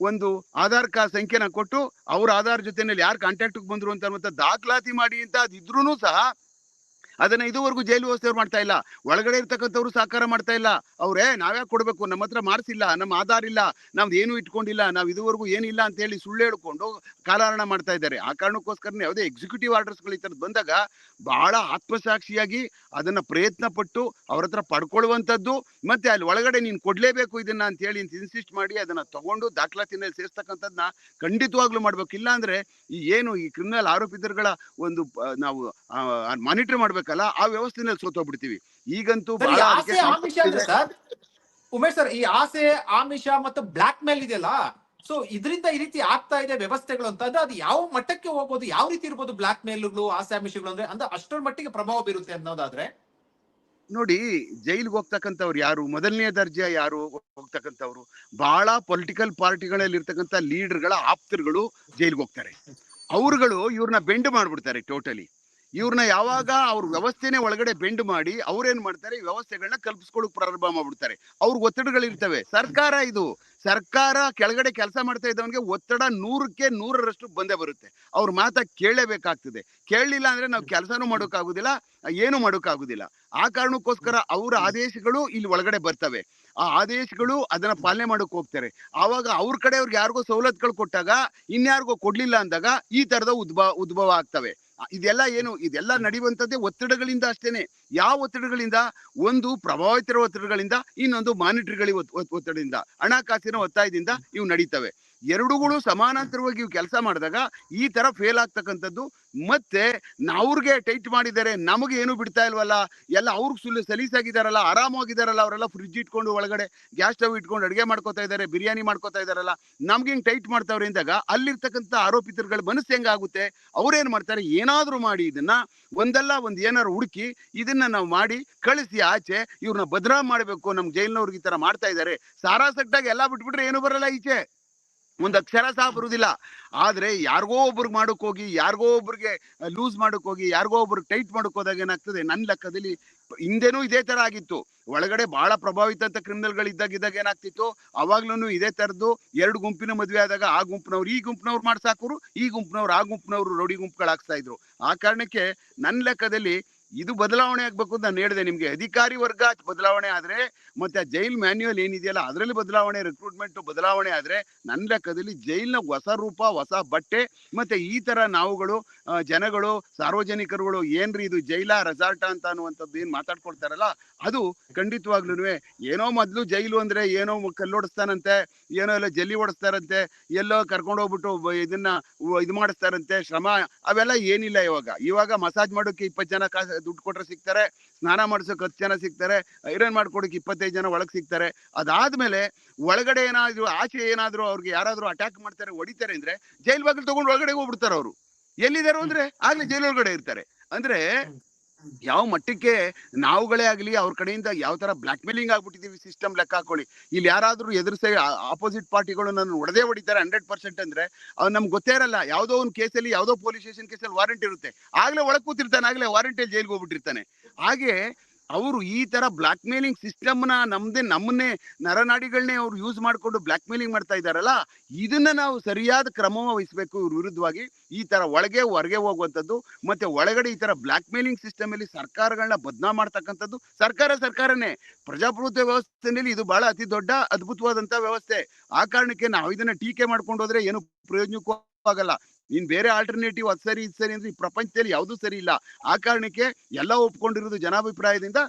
ಒಂದು ಆಧಾರ್ ಕಾರ್ಡ್ ಸಂಖ್ಯೆನ ಕೊಟ್ಟು ಅವ್ರ ಆಧಾರ್ ಜೊತೆನಲ್ಲಿ ಯಾರು ಕಾಂಟ್ಯಾಕ್ಟ್ ಬಂದ್ರು ಅಂತ ದಾಖಲಾತಿ ಮಾಡಿ ಅಂತ ಅದಿದ್ರೂ ಸಹ ಅದನ್ನ ಇದುವರೆಗೂ ಜೈಲು ವ್ಯವಸ್ಥೆ ಮಾಡ್ತಾ ಇಲ್ಲ. ಒಳಗಡೆ ಇರ್ತಕ್ಕಂಥವ್ರು ಸಹಕಾರ ಮಾಡ್ತಾ ಇಲ್ಲ. ಅವ್ರೇ, ನಾವ್ಯಾಕೆ ಕೊಡ್ಬೇಕು? ನಮ್ಮ ಹತ್ರ ಮಾಡಿಸಿಲ್ಲ ನಮ್ಮ ಆಧಾರ್ ಇಲ್ಲ ನಾವ್ ಏನು ಇಟ್ಕೊಂಡಿಲ್ಲ, ನಾವ್ ಇದುವರೆಗೂ ಏನಿಲ್ಲ ಅಂತ ಹೇಳಿ ಸುಳ್ಳು ಹೇಳ್ಕೊಂಡು ಕಾಲಹರಣ ಮಾಡ್ತಾ ಇದ್ದಾರೆ. ಆ ಕಾರಣಕ್ಕೋಸ್ಕರನೇ ಯಾವುದೇ ಎಕ್ಸಿಕ್ಯೂಟಿವ್ ಆರ್ಡರ್ಸ್ಗಳು ಈ ಥರದ್ದು ಬಂದಾಗ ಬಹಳ ಆತ್ಮಸಾಕ್ಷಿಯಾಗಿ ಅದನ್ನ ಪ್ರಯತ್ನ ಪಟ್ಟು ಅವ್ರ ಹತ್ರ ಪಡ್ಕೊಳ್ಳುವಂಥದ್ದು ಮತ್ತೆ ಅಲ್ಲಿ ಒಳಗಡೆ ನೀನು ಕೊಡ್ಲೇಬೇಕು ಇದನ್ನ ಅಂತ ಹೇಳಿ ಇನ್ಸಿಸ್ಟ್ ಮಾಡಿ ಅದನ್ನ ತಗೊಂಡು ದಾಖಲಾತಿನಲ್ಲಿ ಸೇರಿಸ್ತಕ್ಕಂಥದ್ನ ಖಂಡಿತವಾಗ್ಲೂ ಮಾಡ್ಬೇಕು. ಇಲ್ಲ ಅಂದ್ರೆ ಈ ಏನು ಈ ಕ್ರಿಮಿನಲ್ ಆರೋಪಿತರುಗಳ ಒಂದು ನಾವು ಮಾನಿಟರ್ ಮಾಡ್ಬೇಕಲ್ಲ ಆ ವ್ಯವಸ್ಥೆನಲ್ಲಿ ಸೋತೋಗ್ಬಿಡ್ತೀವಿ. ಈಗಂತೂ ಉಮೇಶ್ ಸರ್ ಈ ಆಸೆ ಆಮಿಷ ಮತ್ತು ಬ್ಲಾಕ್ ಮೇಲ್ ಇದೆಯಲ್ಲ ಸೊ ಇದರಿಂದ ಈ ರೀತಿ ಆಗ್ತಾ ಇದೆ ವ್ಯವಸ್ಥೆಗಳು ಅಂತ ಅಂದ್ರೆ ಅದು ಯಾವ ಮಟ್ಟಕ್ಕೆ ಹೋಗ್ಬೋದು ಯಾವ ರೀತಿ ಇರ್ಬೋದು ಬ್ಲಾಕ್ ಮೇಲ್ಗಳು ಆಸೆ ಆಮಿಷಗಳು ಅಂದ್ರೆ ಅಂದ್ರೆ ಅಷ್ಟರ ಮಟ್ಟಿಗೆ ಪ್ರಭಾವ ಬೀರುತ್ತೆ ಅನ್ನೋದಾದ್ರೆ? ನೋಡಿ ಜೈಲ್ಗೆ ಹೋಗ್ತಕ್ಕಂಥವ್ರು ಯಾರು? ಮೊದಲನೇ ದರ್ಜೆ ಯಾರು ಹೋಗ್ತಕ್ಕಂಥವ್ರು? ಬಹಳ ಪೊಲಿಟಿಕಲ್ ಪಾರ್ಟಿಗಳಲ್ಲಿ ಇರ್ತಕ್ಕಂಥ ಲೀಡರ್ಗಳ ಆಪ್ತರುಗಳು ಜೈಲ್ಗೆ ಹೋಗ್ತಾರೆ. ಅವ್ರುಗಳು ಇವ್ರನ್ನ ಬೆಂಡ್ ಮಾಡ್ಬಿಡ್ತಾರೆ ಟೋಟಲಿ. ಇವ್ರನ್ನ ಯಾವಾಗ ಅವ್ರ ವ್ಯವಸ್ಥೆನೆ ಒಳಗಡೆ ಬೆಂಡ್ ಮಾಡಿ ಅವ್ರೇನ್ ಮಾಡ್ತಾರೆ ವ್ಯವಸ್ಥೆಗಳನ್ನ ಕಲ್ಪಿಸ್ಕೊಳಕ್ ಪ್ರಾರಂಭ ಮಾಡ್ಬಿಡ್ತಾರೆ. ಅವ್ರಿಗೆ ಒತ್ತಡಗಳಿರ್ತವೆ. ಸರ್ಕಾರ ಇದು. ಸರ್ಕಾರ ಕೆಳಗಡೆ ಕೆಲಸ ಮಾಡ್ತಾ ಇದ್ದವನಿಗೆ ಒತ್ತಡ ನೂರಕ್ಕೆ ನೂರರಷ್ಟು ಬಂದೇ ಬರುತ್ತೆ. ಅವ್ರ ಮಾತ ಕೇಳಲೇಬೇಕಾಗ್ತದೆ. ಕೇಳಲಿಲ್ಲ ಅಂದ್ರೆ ನಾವು ಕೆಲಸನೂ ಮಾಡೋಕ್ಕಾಗುದಿಲ್ಲ, ಏನು ಮಾಡೋಕ್ಕಾಗುದಿಲ್ಲ. ಆ ಕಾರಣಕ್ಕೋಸ್ಕರ ಅವರ ಆದೇಶಗಳು ಇಲ್ಲಿ ಒಳಗಡೆ ಬರ್ತವೆ. ಆ ಆದೇಶಗಳು ಅದನ್ನ ಪಾಲನೆ ಮಾಡಕ್ ಹೋಗ್ತಾರೆ. ಆವಾಗ ಅವ್ರ ಕಡೆಯವ್ರಿಗೆ ಯಾರಿಗೋ ಸವಲತ್ತುಗಳು ಕೊಟ್ಟಾಗ, ಇನ್ಯಾರಿಗೋ ಕೊಡ್ಲಿಲ್ಲ ಅಂದಾಗ ಈ ತರದ ಉದ್ಭವ ಉದ್ಭವ ಆಗ್ತವೆ. ಇದೆಲ್ಲ ಏನು, ಇದೆಲ್ಲ ನಡೆಯುವಂಥದ್ದೇ ಒತ್ತಡಗಳಿಂದ ಅಷ್ಟೇನೆ. ಯಾವ ಒತ್ತಡಗಳಿಂದ? ಒಂದು ಪ್ರಭಾವಿತರ ಒತ್ತಡಗಳಿಂದ, ಇನ್ನೊಂದು ಮಾನಿಟರಿಗಳಿ ಒತ್ತಡದಿಂದ. ಹಣಕಾಸಿನ ಒತ್ತಾಯದಿಂದ ಇವು ನಡೀತವೆ. ಎರಡುಗಳು ಸಮಾನಾಂತರವಾಗಿ ಇವು ಕೆಲಸ ಮಾಡಿದಾಗ ಈ ತರ ಫೇಲ್ ಆಗ್ತಕ್ಕಂಥದ್ದು. ಮತ್ತೆ ಅವ್ರಿಗೆ ಟೈಟ್ ಮಾಡಿದ್ದಾರೆ ನಮಗೆ ಏನು ಬಿಡ್ತಾ ಇಲ್ವಲ್ಲ? ಎಲ್ಲ ಅವ್ರಿಗೆ ಸುಳ್ಳು ಸಲೀಸಾಗಿದಾರಲ್ಲ ಆರಾಮಾಗಿದಾರಲ್ಲ ಅವರೆಲ್ಲ ಫ್ರಿಜ್ ಇಟ್ಕೊಂಡು ಒಳಗಡೆ ಗ್ಯಾಸ್ ಸ್ಟವ್ ಇಟ್ಕೊಂಡು ಅಡುಗೆ ಮಾಡ್ಕೋತಾ ಇದ್ದಾರೆ ಬಿರಿಯಾನಿ ಮಾಡ್ಕೋತಾ ಇದಾರಲ್ಲ ನಮ್ಗೆ ಹಿಂಗೆ ಟೈಟ್ ಮಾಡ್ತಾವ್ರೆ ಅಂದಾಗ ಅಲ್ಲಿರ್ತಕ್ಕಂಥ ಆರೋಪಿತರುಗಳ ಮನಸ್ಸು ಹೆಂಗಾಗುತ್ತೆ ಅವ್ರೇನ್ ಮಾಡ್ತಾರೆ? ಏನಾದ್ರೂ ಮಾಡಿ ಇದನ್ನ ಒಂದಲ್ಲ ಒಂದ್ ಏನಾದ್ರು ಹುಡುಕಿ ಇದನ್ನ ನಾವು ಮಾಡಿ ಕಳಿಸಿ ಆಚೆ ಇವ್ರನ್ನ ಭದ್ರ ಮಾಡ್ಬೇಕು ನಮ್ ಜೈಲ್ನವ್ರಿಗೆ ಈ ತರ ಮಾಡ್ತಾ ಇದ್ದಾರೆ ಸಾರಾಸಟ್ಟಾಗಿ ಎಲ್ಲಾ ಬಿಟ್ಬಿಟ್ರೆ ಏನು ಬರಲ್ಲ ಈಚೆ? ಒಂದ್ ಅಕ್ಷರ ಸಹ ಬರುವುದಿಲ್ಲ. ಆದ್ರೆ ಯಾರಿಗೋ ಒಬ್ರಿಗೆ ಮಾಡಕ್ ಹೋಗಿ, ಯಾರಿಗೋ ಒಬ್ರಿಗೆ ಲೂಸ್ ಮಾಡಕ್ ಹೋಗಿ, ಯಾರಿಗೋ ಒಬ್ರಿಗೆ ಟೈಟ್ ಮಾಡಕ್ ಹೋದಾಗ ಏನಾಗ್ತದೆ? ನನ್ನ ಲೆಕ್ಕದಲ್ಲಿ ಹಿಂದೆನೂ ಇದೇ ತರ ಆಗಿತ್ತು. ಒಳಗಡೆ ಬಹಳ ಪ್ರಭಾವಿತ ಅಂತ ಕ್ರಿಮಿನಲ್ಗಳು ಇದ್ದಾಗ ಇದ್ದಾಗ ಏನಾಗ್ತಿತ್ತು? ಅವಾಗ್ಲೂ ಇದೇ ತರದ್ದು. ಎರಡು ಗುಂಪಿನ ಮದುವೆ ಆದಾಗ ಆ ಗುಂಪಿನವ್ರು, ಈ ಗುಂಪಿನವ್ರು ಮಾಡ್ಸಾಕೋರು, ಈ ಗುಂಪಿನವ್ರು, ಆ ಗುಂಪಿನವ್ರು ರೌಡಿ ಗುಂಪುಗಳಾಗ್ತಾ ಇದ್ರು. ಆ ಕಾರಣಕ್ಕೆ ನನ್ನ ಲೆಕ್ಕದಲ್ಲಿ ಇದು ಬದಲಾವಣೆ ಆಗ್ಬೇಕು ಅಂತ ನಾನು ಹೇಳಿದೆ ನಿಮ್ಗೆ. ಅಧಿಕಾರಿ ವರ್ಗ ಬದಲಾವಣೆ ಆದ್ರೆ, ಮತ್ತೆ ಜೈಲ್ ಮ್ಯಾನ್ಯುಯಲ್ ಏನಿದೆಯಲ್ಲ, ಅದರಲ್ಲಿ ಬದಲಾವಣೆ ರಿಕ್ರೂಟ್ಮೆಂಟ್ ಬದಲಾವಣೆ ಆದ್ರೆ ನನ್ನ ಲೆಕ್ಕದಲ್ಲಿ ಜೈಲ್ನ ಹೊಸ ರೂಪ, ಹೊಸ ಬಟ್ಟೆ, ಮತ್ತೆ ಈ ತರ ನಾವುಗಳು ಜನಗಳು, ಸಾರ್ವಜನಿಕರುಗಳು, ಏನ್ರಿ ಇದು ಜೈಲ ರೆಸಾರ್ಟ ಅಂತ ಅನ್ನುವಂಥದ್ದು ಏನ್ ಮಾತಾಡ್ಕೊಳ್ತಾರಲ್ಲ, ಅದು ಖಂಡಿತವಾಗ್ಲೂ ಏನೋ ಮೊದ್ಲು ಜೈಲು ಅಂದ್ರೆ ಏನೋ ಕಲ್ಲೋಡಿಸ್ತಾನಂತೆ ಏನೋ ಎಲ್ಲ ಜಲ್ಲಿ ಓಡಿಸ್ತಾರಂತೆ, ಎಲ್ಲೋ ಕರ್ಕೊಂಡು ಹೋಗ್ಬಿಟ್ಟು ಇದನ್ನ ಇದು ಮಾಡಿಸ್ತಾರಂತೆ, ಶ್ರಮ, ಅವೆಲ್ಲ ಏನಿಲ್ಲ ಇವಾಗ. ಇವಾಗ ಮಸಾಜ್ ಮಾಡೋಕೆ ಇಪ್ಪತ್ತು ಜನ ಕಾಸು ದುಡ್ಡು ಕೊಟ್ರೆ ಸಿಗ್ತಾರೆ, ಸ್ನಾನ ಮಾಡಿಸೋಕೆ ಹತ್ತು ಜನ ಸಿಗ್ತಾರೆ, ಐರನ್ ಮಾಡ್ಕೊಡಕ್ಕೆ ಇಪ್ಪತ್ತೈದು ಜನ ಒಳಗೆ ಸಿಗ್ತಾರೆ. ಅದಾದ್ಮೇಲೆ ಒಳಗಡೆ ಏನಾದ್ರು, ಆಚೆ ಏನಾದ್ರು ಅವ್ರಿಗೆ ಯಾರಾದ್ರೂ ಅಟ್ಯಾಕ್ ಮಾಡ್ತಾರೆ, ಹೊಡಿತಾರೆ ಅಂದ್ರೆ ಜೈಲ್ ಬಾಗಿಲು ತಗೊಂಡು ಒಳಗಡೆ ಹೋಗ್ಬಿಡ್ತಾರೆ ಅವರು. ಎಲ್ಲಿದ್ದಾರೆ ಅಂದ್ರೆ, ಆಗ್ಲೇ ಜೈಲ್ ಒಳಗಡೆ ಇರ್ತಾರೆ. ಅಂದ್ರೆ ಯಾವ ಮಟ್ಟಕ್ಕೆ ನಾವುಗಳೇ ಆಗ್ಲಿ ಅವ್ರ ಕಡೆಯಿಂದ ಯಾವ ತರ ಬ್ಲಾಕ್ ಮೇಲಿಂಗ್ ಆಗ್ಬಿಟ್ಟಿದೀವಿ ಸಿಸ್ಟಮ್ ಲೆಕ್ಕ ಹಾಕೊಳ್ಳಿ. ಇಲ್ಲಿ ಯಾರಾದ್ರೂ ಎದುರಿಸೇ ಆಪೋಸಿಟ್ ಪಾರ್ಟಿಗಳು ನನ್ನ ಹೊಡೆದೇ ಹೊಡಿತಾರೆ ಹಂಡ್ರೆಡ್ ಪರ್ಸೆಂಟ್ ಅಂದ್ರೆ ಅವ್ನು ನಮ್ಗೆ ಗೊತ್ತೇ ಇರಲ್ಲ. ಯಾವುದೋ ಒಂದು ಕೇಸಲ್ಲಿ ಯಾವುದೋ ಪೊಲೀಸ್ ಸ್ಟೇಷನ್ ಕೇಸಲ್ಲಿ ವಾರಂಟ್ ಇರುತ್ತೆ. ಆಗ್ಲೇ ಒಳಗ್ ಕೂತಿರ್ತಾನೆ, ಆಗ್ಲೇ ವಾರೆಂಟಲ್ಲಿ ಜೈಲ್ಗೆ ಹೋಗ್ಬಿಟ್ಟಿರ್ತಾನೆ. ಹಾಗೆ ಅವರು ಈ ತರ ಬ್ಲಾಕ್ ಮೇಲಿಂಗ್ ಸಿಸ್ಟಮ್ನ ನಮ್ದೇ, ನಮ್ಮನ್ನೇ ನರನಾಡಿಗಳನ್ನೇ ಅವ್ರು ಯೂಸ್ ಮಾಡ್ಕೊಂಡು ಬ್ಲಾಕ್ ಮೇಲಿಂಗ್ ಮಾಡ್ತಾ ಇದಾರಲ್ಲ ಇದನ್ನ ನಾವು ಸರಿಯಾದ ಕ್ರಮ ವಹಿಸಬೇಕು ಇವ್ರ ವಿರುದ್ಧವಾಗಿ, ಈ ತರ ಒಳಗೆ, ಹೊರಗೆ ಹೋಗುವಂಥದ್ದು, ಮತ್ತೆ ಒಳಗಡೆ ಈ ತರ ಬ್ಲಾಕ್ ಮೇಲಿಂಗ್ ಸಿಸ್ಟಮ್ ಅಲ್ಲಿ ಸರ್ಕಾರಗಳನ್ನ ಬದನಾ ಮಾಡ್ತಕ್ಕಂಥದ್ದು ಸರ್ಕಾರ ಸರ್ಕಾರನೇ. ಪ್ರಜಾಪ್ರಭುತ್ವ ವ್ಯವಸ್ಥೆಯಲ್ಲಿ ಇದು ಬಹಳ ಅತಿ ದೊಡ್ಡ ಅದ್ಭುತವಾದಂತ ವ್ಯವಸ್ಥೆ. ಆ ಕಾರಣಕ್ಕೆ ನಾವು ಇದನ್ನ ಟೀಕೆ ಮಾಡ್ಕೊಂಡು ಹೋದ್ರೆ ಏನು ಪ್ರಯೋಜನಕ್ಕೂ ಆಗಲ್ಲ. ಇನ್ ಬೇರೆ ಆಲ್ಟರ್ನೇಟಿವ್ ಅದ್ ಸರಿ, ಇದು ಸರಿ ಅಂದ್ರೆ ಈ ಪ್ರಪಂಚದಲ್ಲಿ ಯಾವ್ದು ಸರಿ ಇಲ್ಲ. ಆ ಕಾರಣಕ್ಕೆ ಎಲ್ಲ ಒಪ್ಕೊಂಡಿರೋದು ಜನಾಭಿಪ್ರಾಯದಿಂದ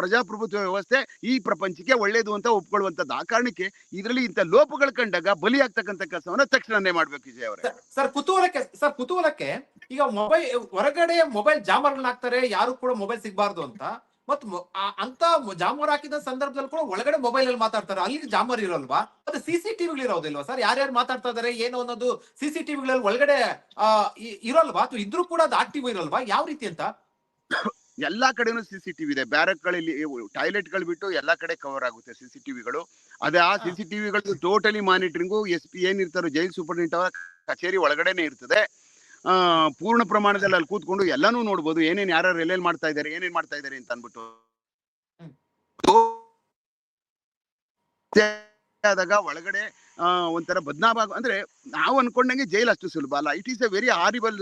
ಪ್ರಜಾಪ್ರಭುತ್ವ ವ್ಯವಸ್ಥೆ ಈ ಪ್ರಪಂಚಕ್ಕೆ ಒಳ್ಳೇದು ಅಂತ ಒಪ್ಕೊಳ್ಳುವಂತದ್ದು ಆ ಕಾರಣಕ್ಕೆ ಇದರಲ್ಲಿ ಇಂಥ ಲೋಪಗಳು ಕಂಡಾಗ ಬಲಿ ಆಗ್ತಕ್ಕಂಥ ಕೆಲಸವನ್ನ ತಕ್ಷಣನೇ ಮಾಡ್ಬೇಕು ವಿಜಯ್ ಅವರೇ. ಸರ್ ಕುತೂಹಲಕ್ಕೆ ಸರ್, ಕುತೂಹಲಕ್ಕೆ ಈಗ ಮೊಬೈಲ್, ಹೊರಗಡೆ ಮೊಬೈಲ್ ಜಾಮರ್ಗಳನ್ನ ಹಾಕ್ತಾರೆ ಯಾರು ಕೂಡ ಮೊಬೈಲ್ ಸಿಗಬಾರ್ದು ಅಂತ. ಮತ್ ಅಂತ ಜಾಮರ್ ಹಾಕಿದ ಸಂದರ್ಭದಲ್ಲಿ ಕೂಡ ಒಳಗಡೆ ಮೊಬೈಲ್ ಅಲ್ಲಿ ಮಾತಾಡ್ತಾರೆ. ಅಲ್ಲಿ ಜಾಮರ್ ಇರೋಲ್ವಾ? ಮತ್ತೆ ಸಿಸಿಟಿವಿಗಳು ಇರೋದಿಲ್ವಾ ಸರ್? ಯಾರ್ಯಾರು ಮಾತಾಡ್ತಾ ಇದಾರೆ? ಏನು ಅನ್ನೋದು ಸಿ ಒಳಗಡೆ ಆ ಇ- ಇರೋಲ್ವಾ? ಅಥವಾ ಇದ್ರೂ ಕೂಡ ಅದು ಆಕ್ಟಿವ್ ಇರೋಲ್ವಾ? ಯಾವ ರೀತಿ ಅಂತ? ಎಲ್ಲಾ ಕಡೆನೂ ಸಿ ಸಿ ಟಿವಿ ಇದೆ ಬ್ಯಾರಕ್ಗಳಲ್ಲಿ ಟಾಯ್ಲೆಟ್ಗಳು ಬಿಟ್ಟು ಎಲ್ಲಾ ಕಡೆ ಕವರ್ ಆಗುತ್ತೆ ಸಿ ಸಿ ಟಿವಿಗಳು ಅದೇ ಆ ಸಿ ಸಿ ಟಿವಿಗಳು ಟೋಟಲಿ ಮಾನಿಟರಿಂಗು ಎಸ್ ಪಿ ಏನಿರ್ತಾರೋ ಜೈಲ್ ಸೂಪರ್ಡೆಂಟ್ ಅವರ ಕಚೇರಿ ಒಳಗಡೆನೆ ಇರ್ತದೆ. ಪೂರ್ಣ ಪ್ರಮಾಣದಲ್ಲಿ ಅಲ್ಲಿ ಕೂತ್ಕೊಂಡು ಎಲ್ಲಾನು ನೋಡ್ಬೋದು. ಏನೇನ್ ಯಾರು ಎಲ್ಲೆಲ್ಲಿ ಮಾಡ್ತಾ ಇದ್ದಾರೆ ಏನೇನ್ ಮಾಡ್ತಾ ಇದ್ದಾರೆ ಅಂತ ಅನ್ಬಿಟ್ಟು ಆದಾಗ ಒಳಗಡೆ ಒಂಥರ ಬದ್ನಾಭಾಗ ಅಂದ್ರೆ ನಾವು ಅನ್ಕೊಂಡಂಗೆ ಜೈಲ್ ಅಷ್ಟು ಸುಲಭ ಅಲ್ಲ. It is a very horrible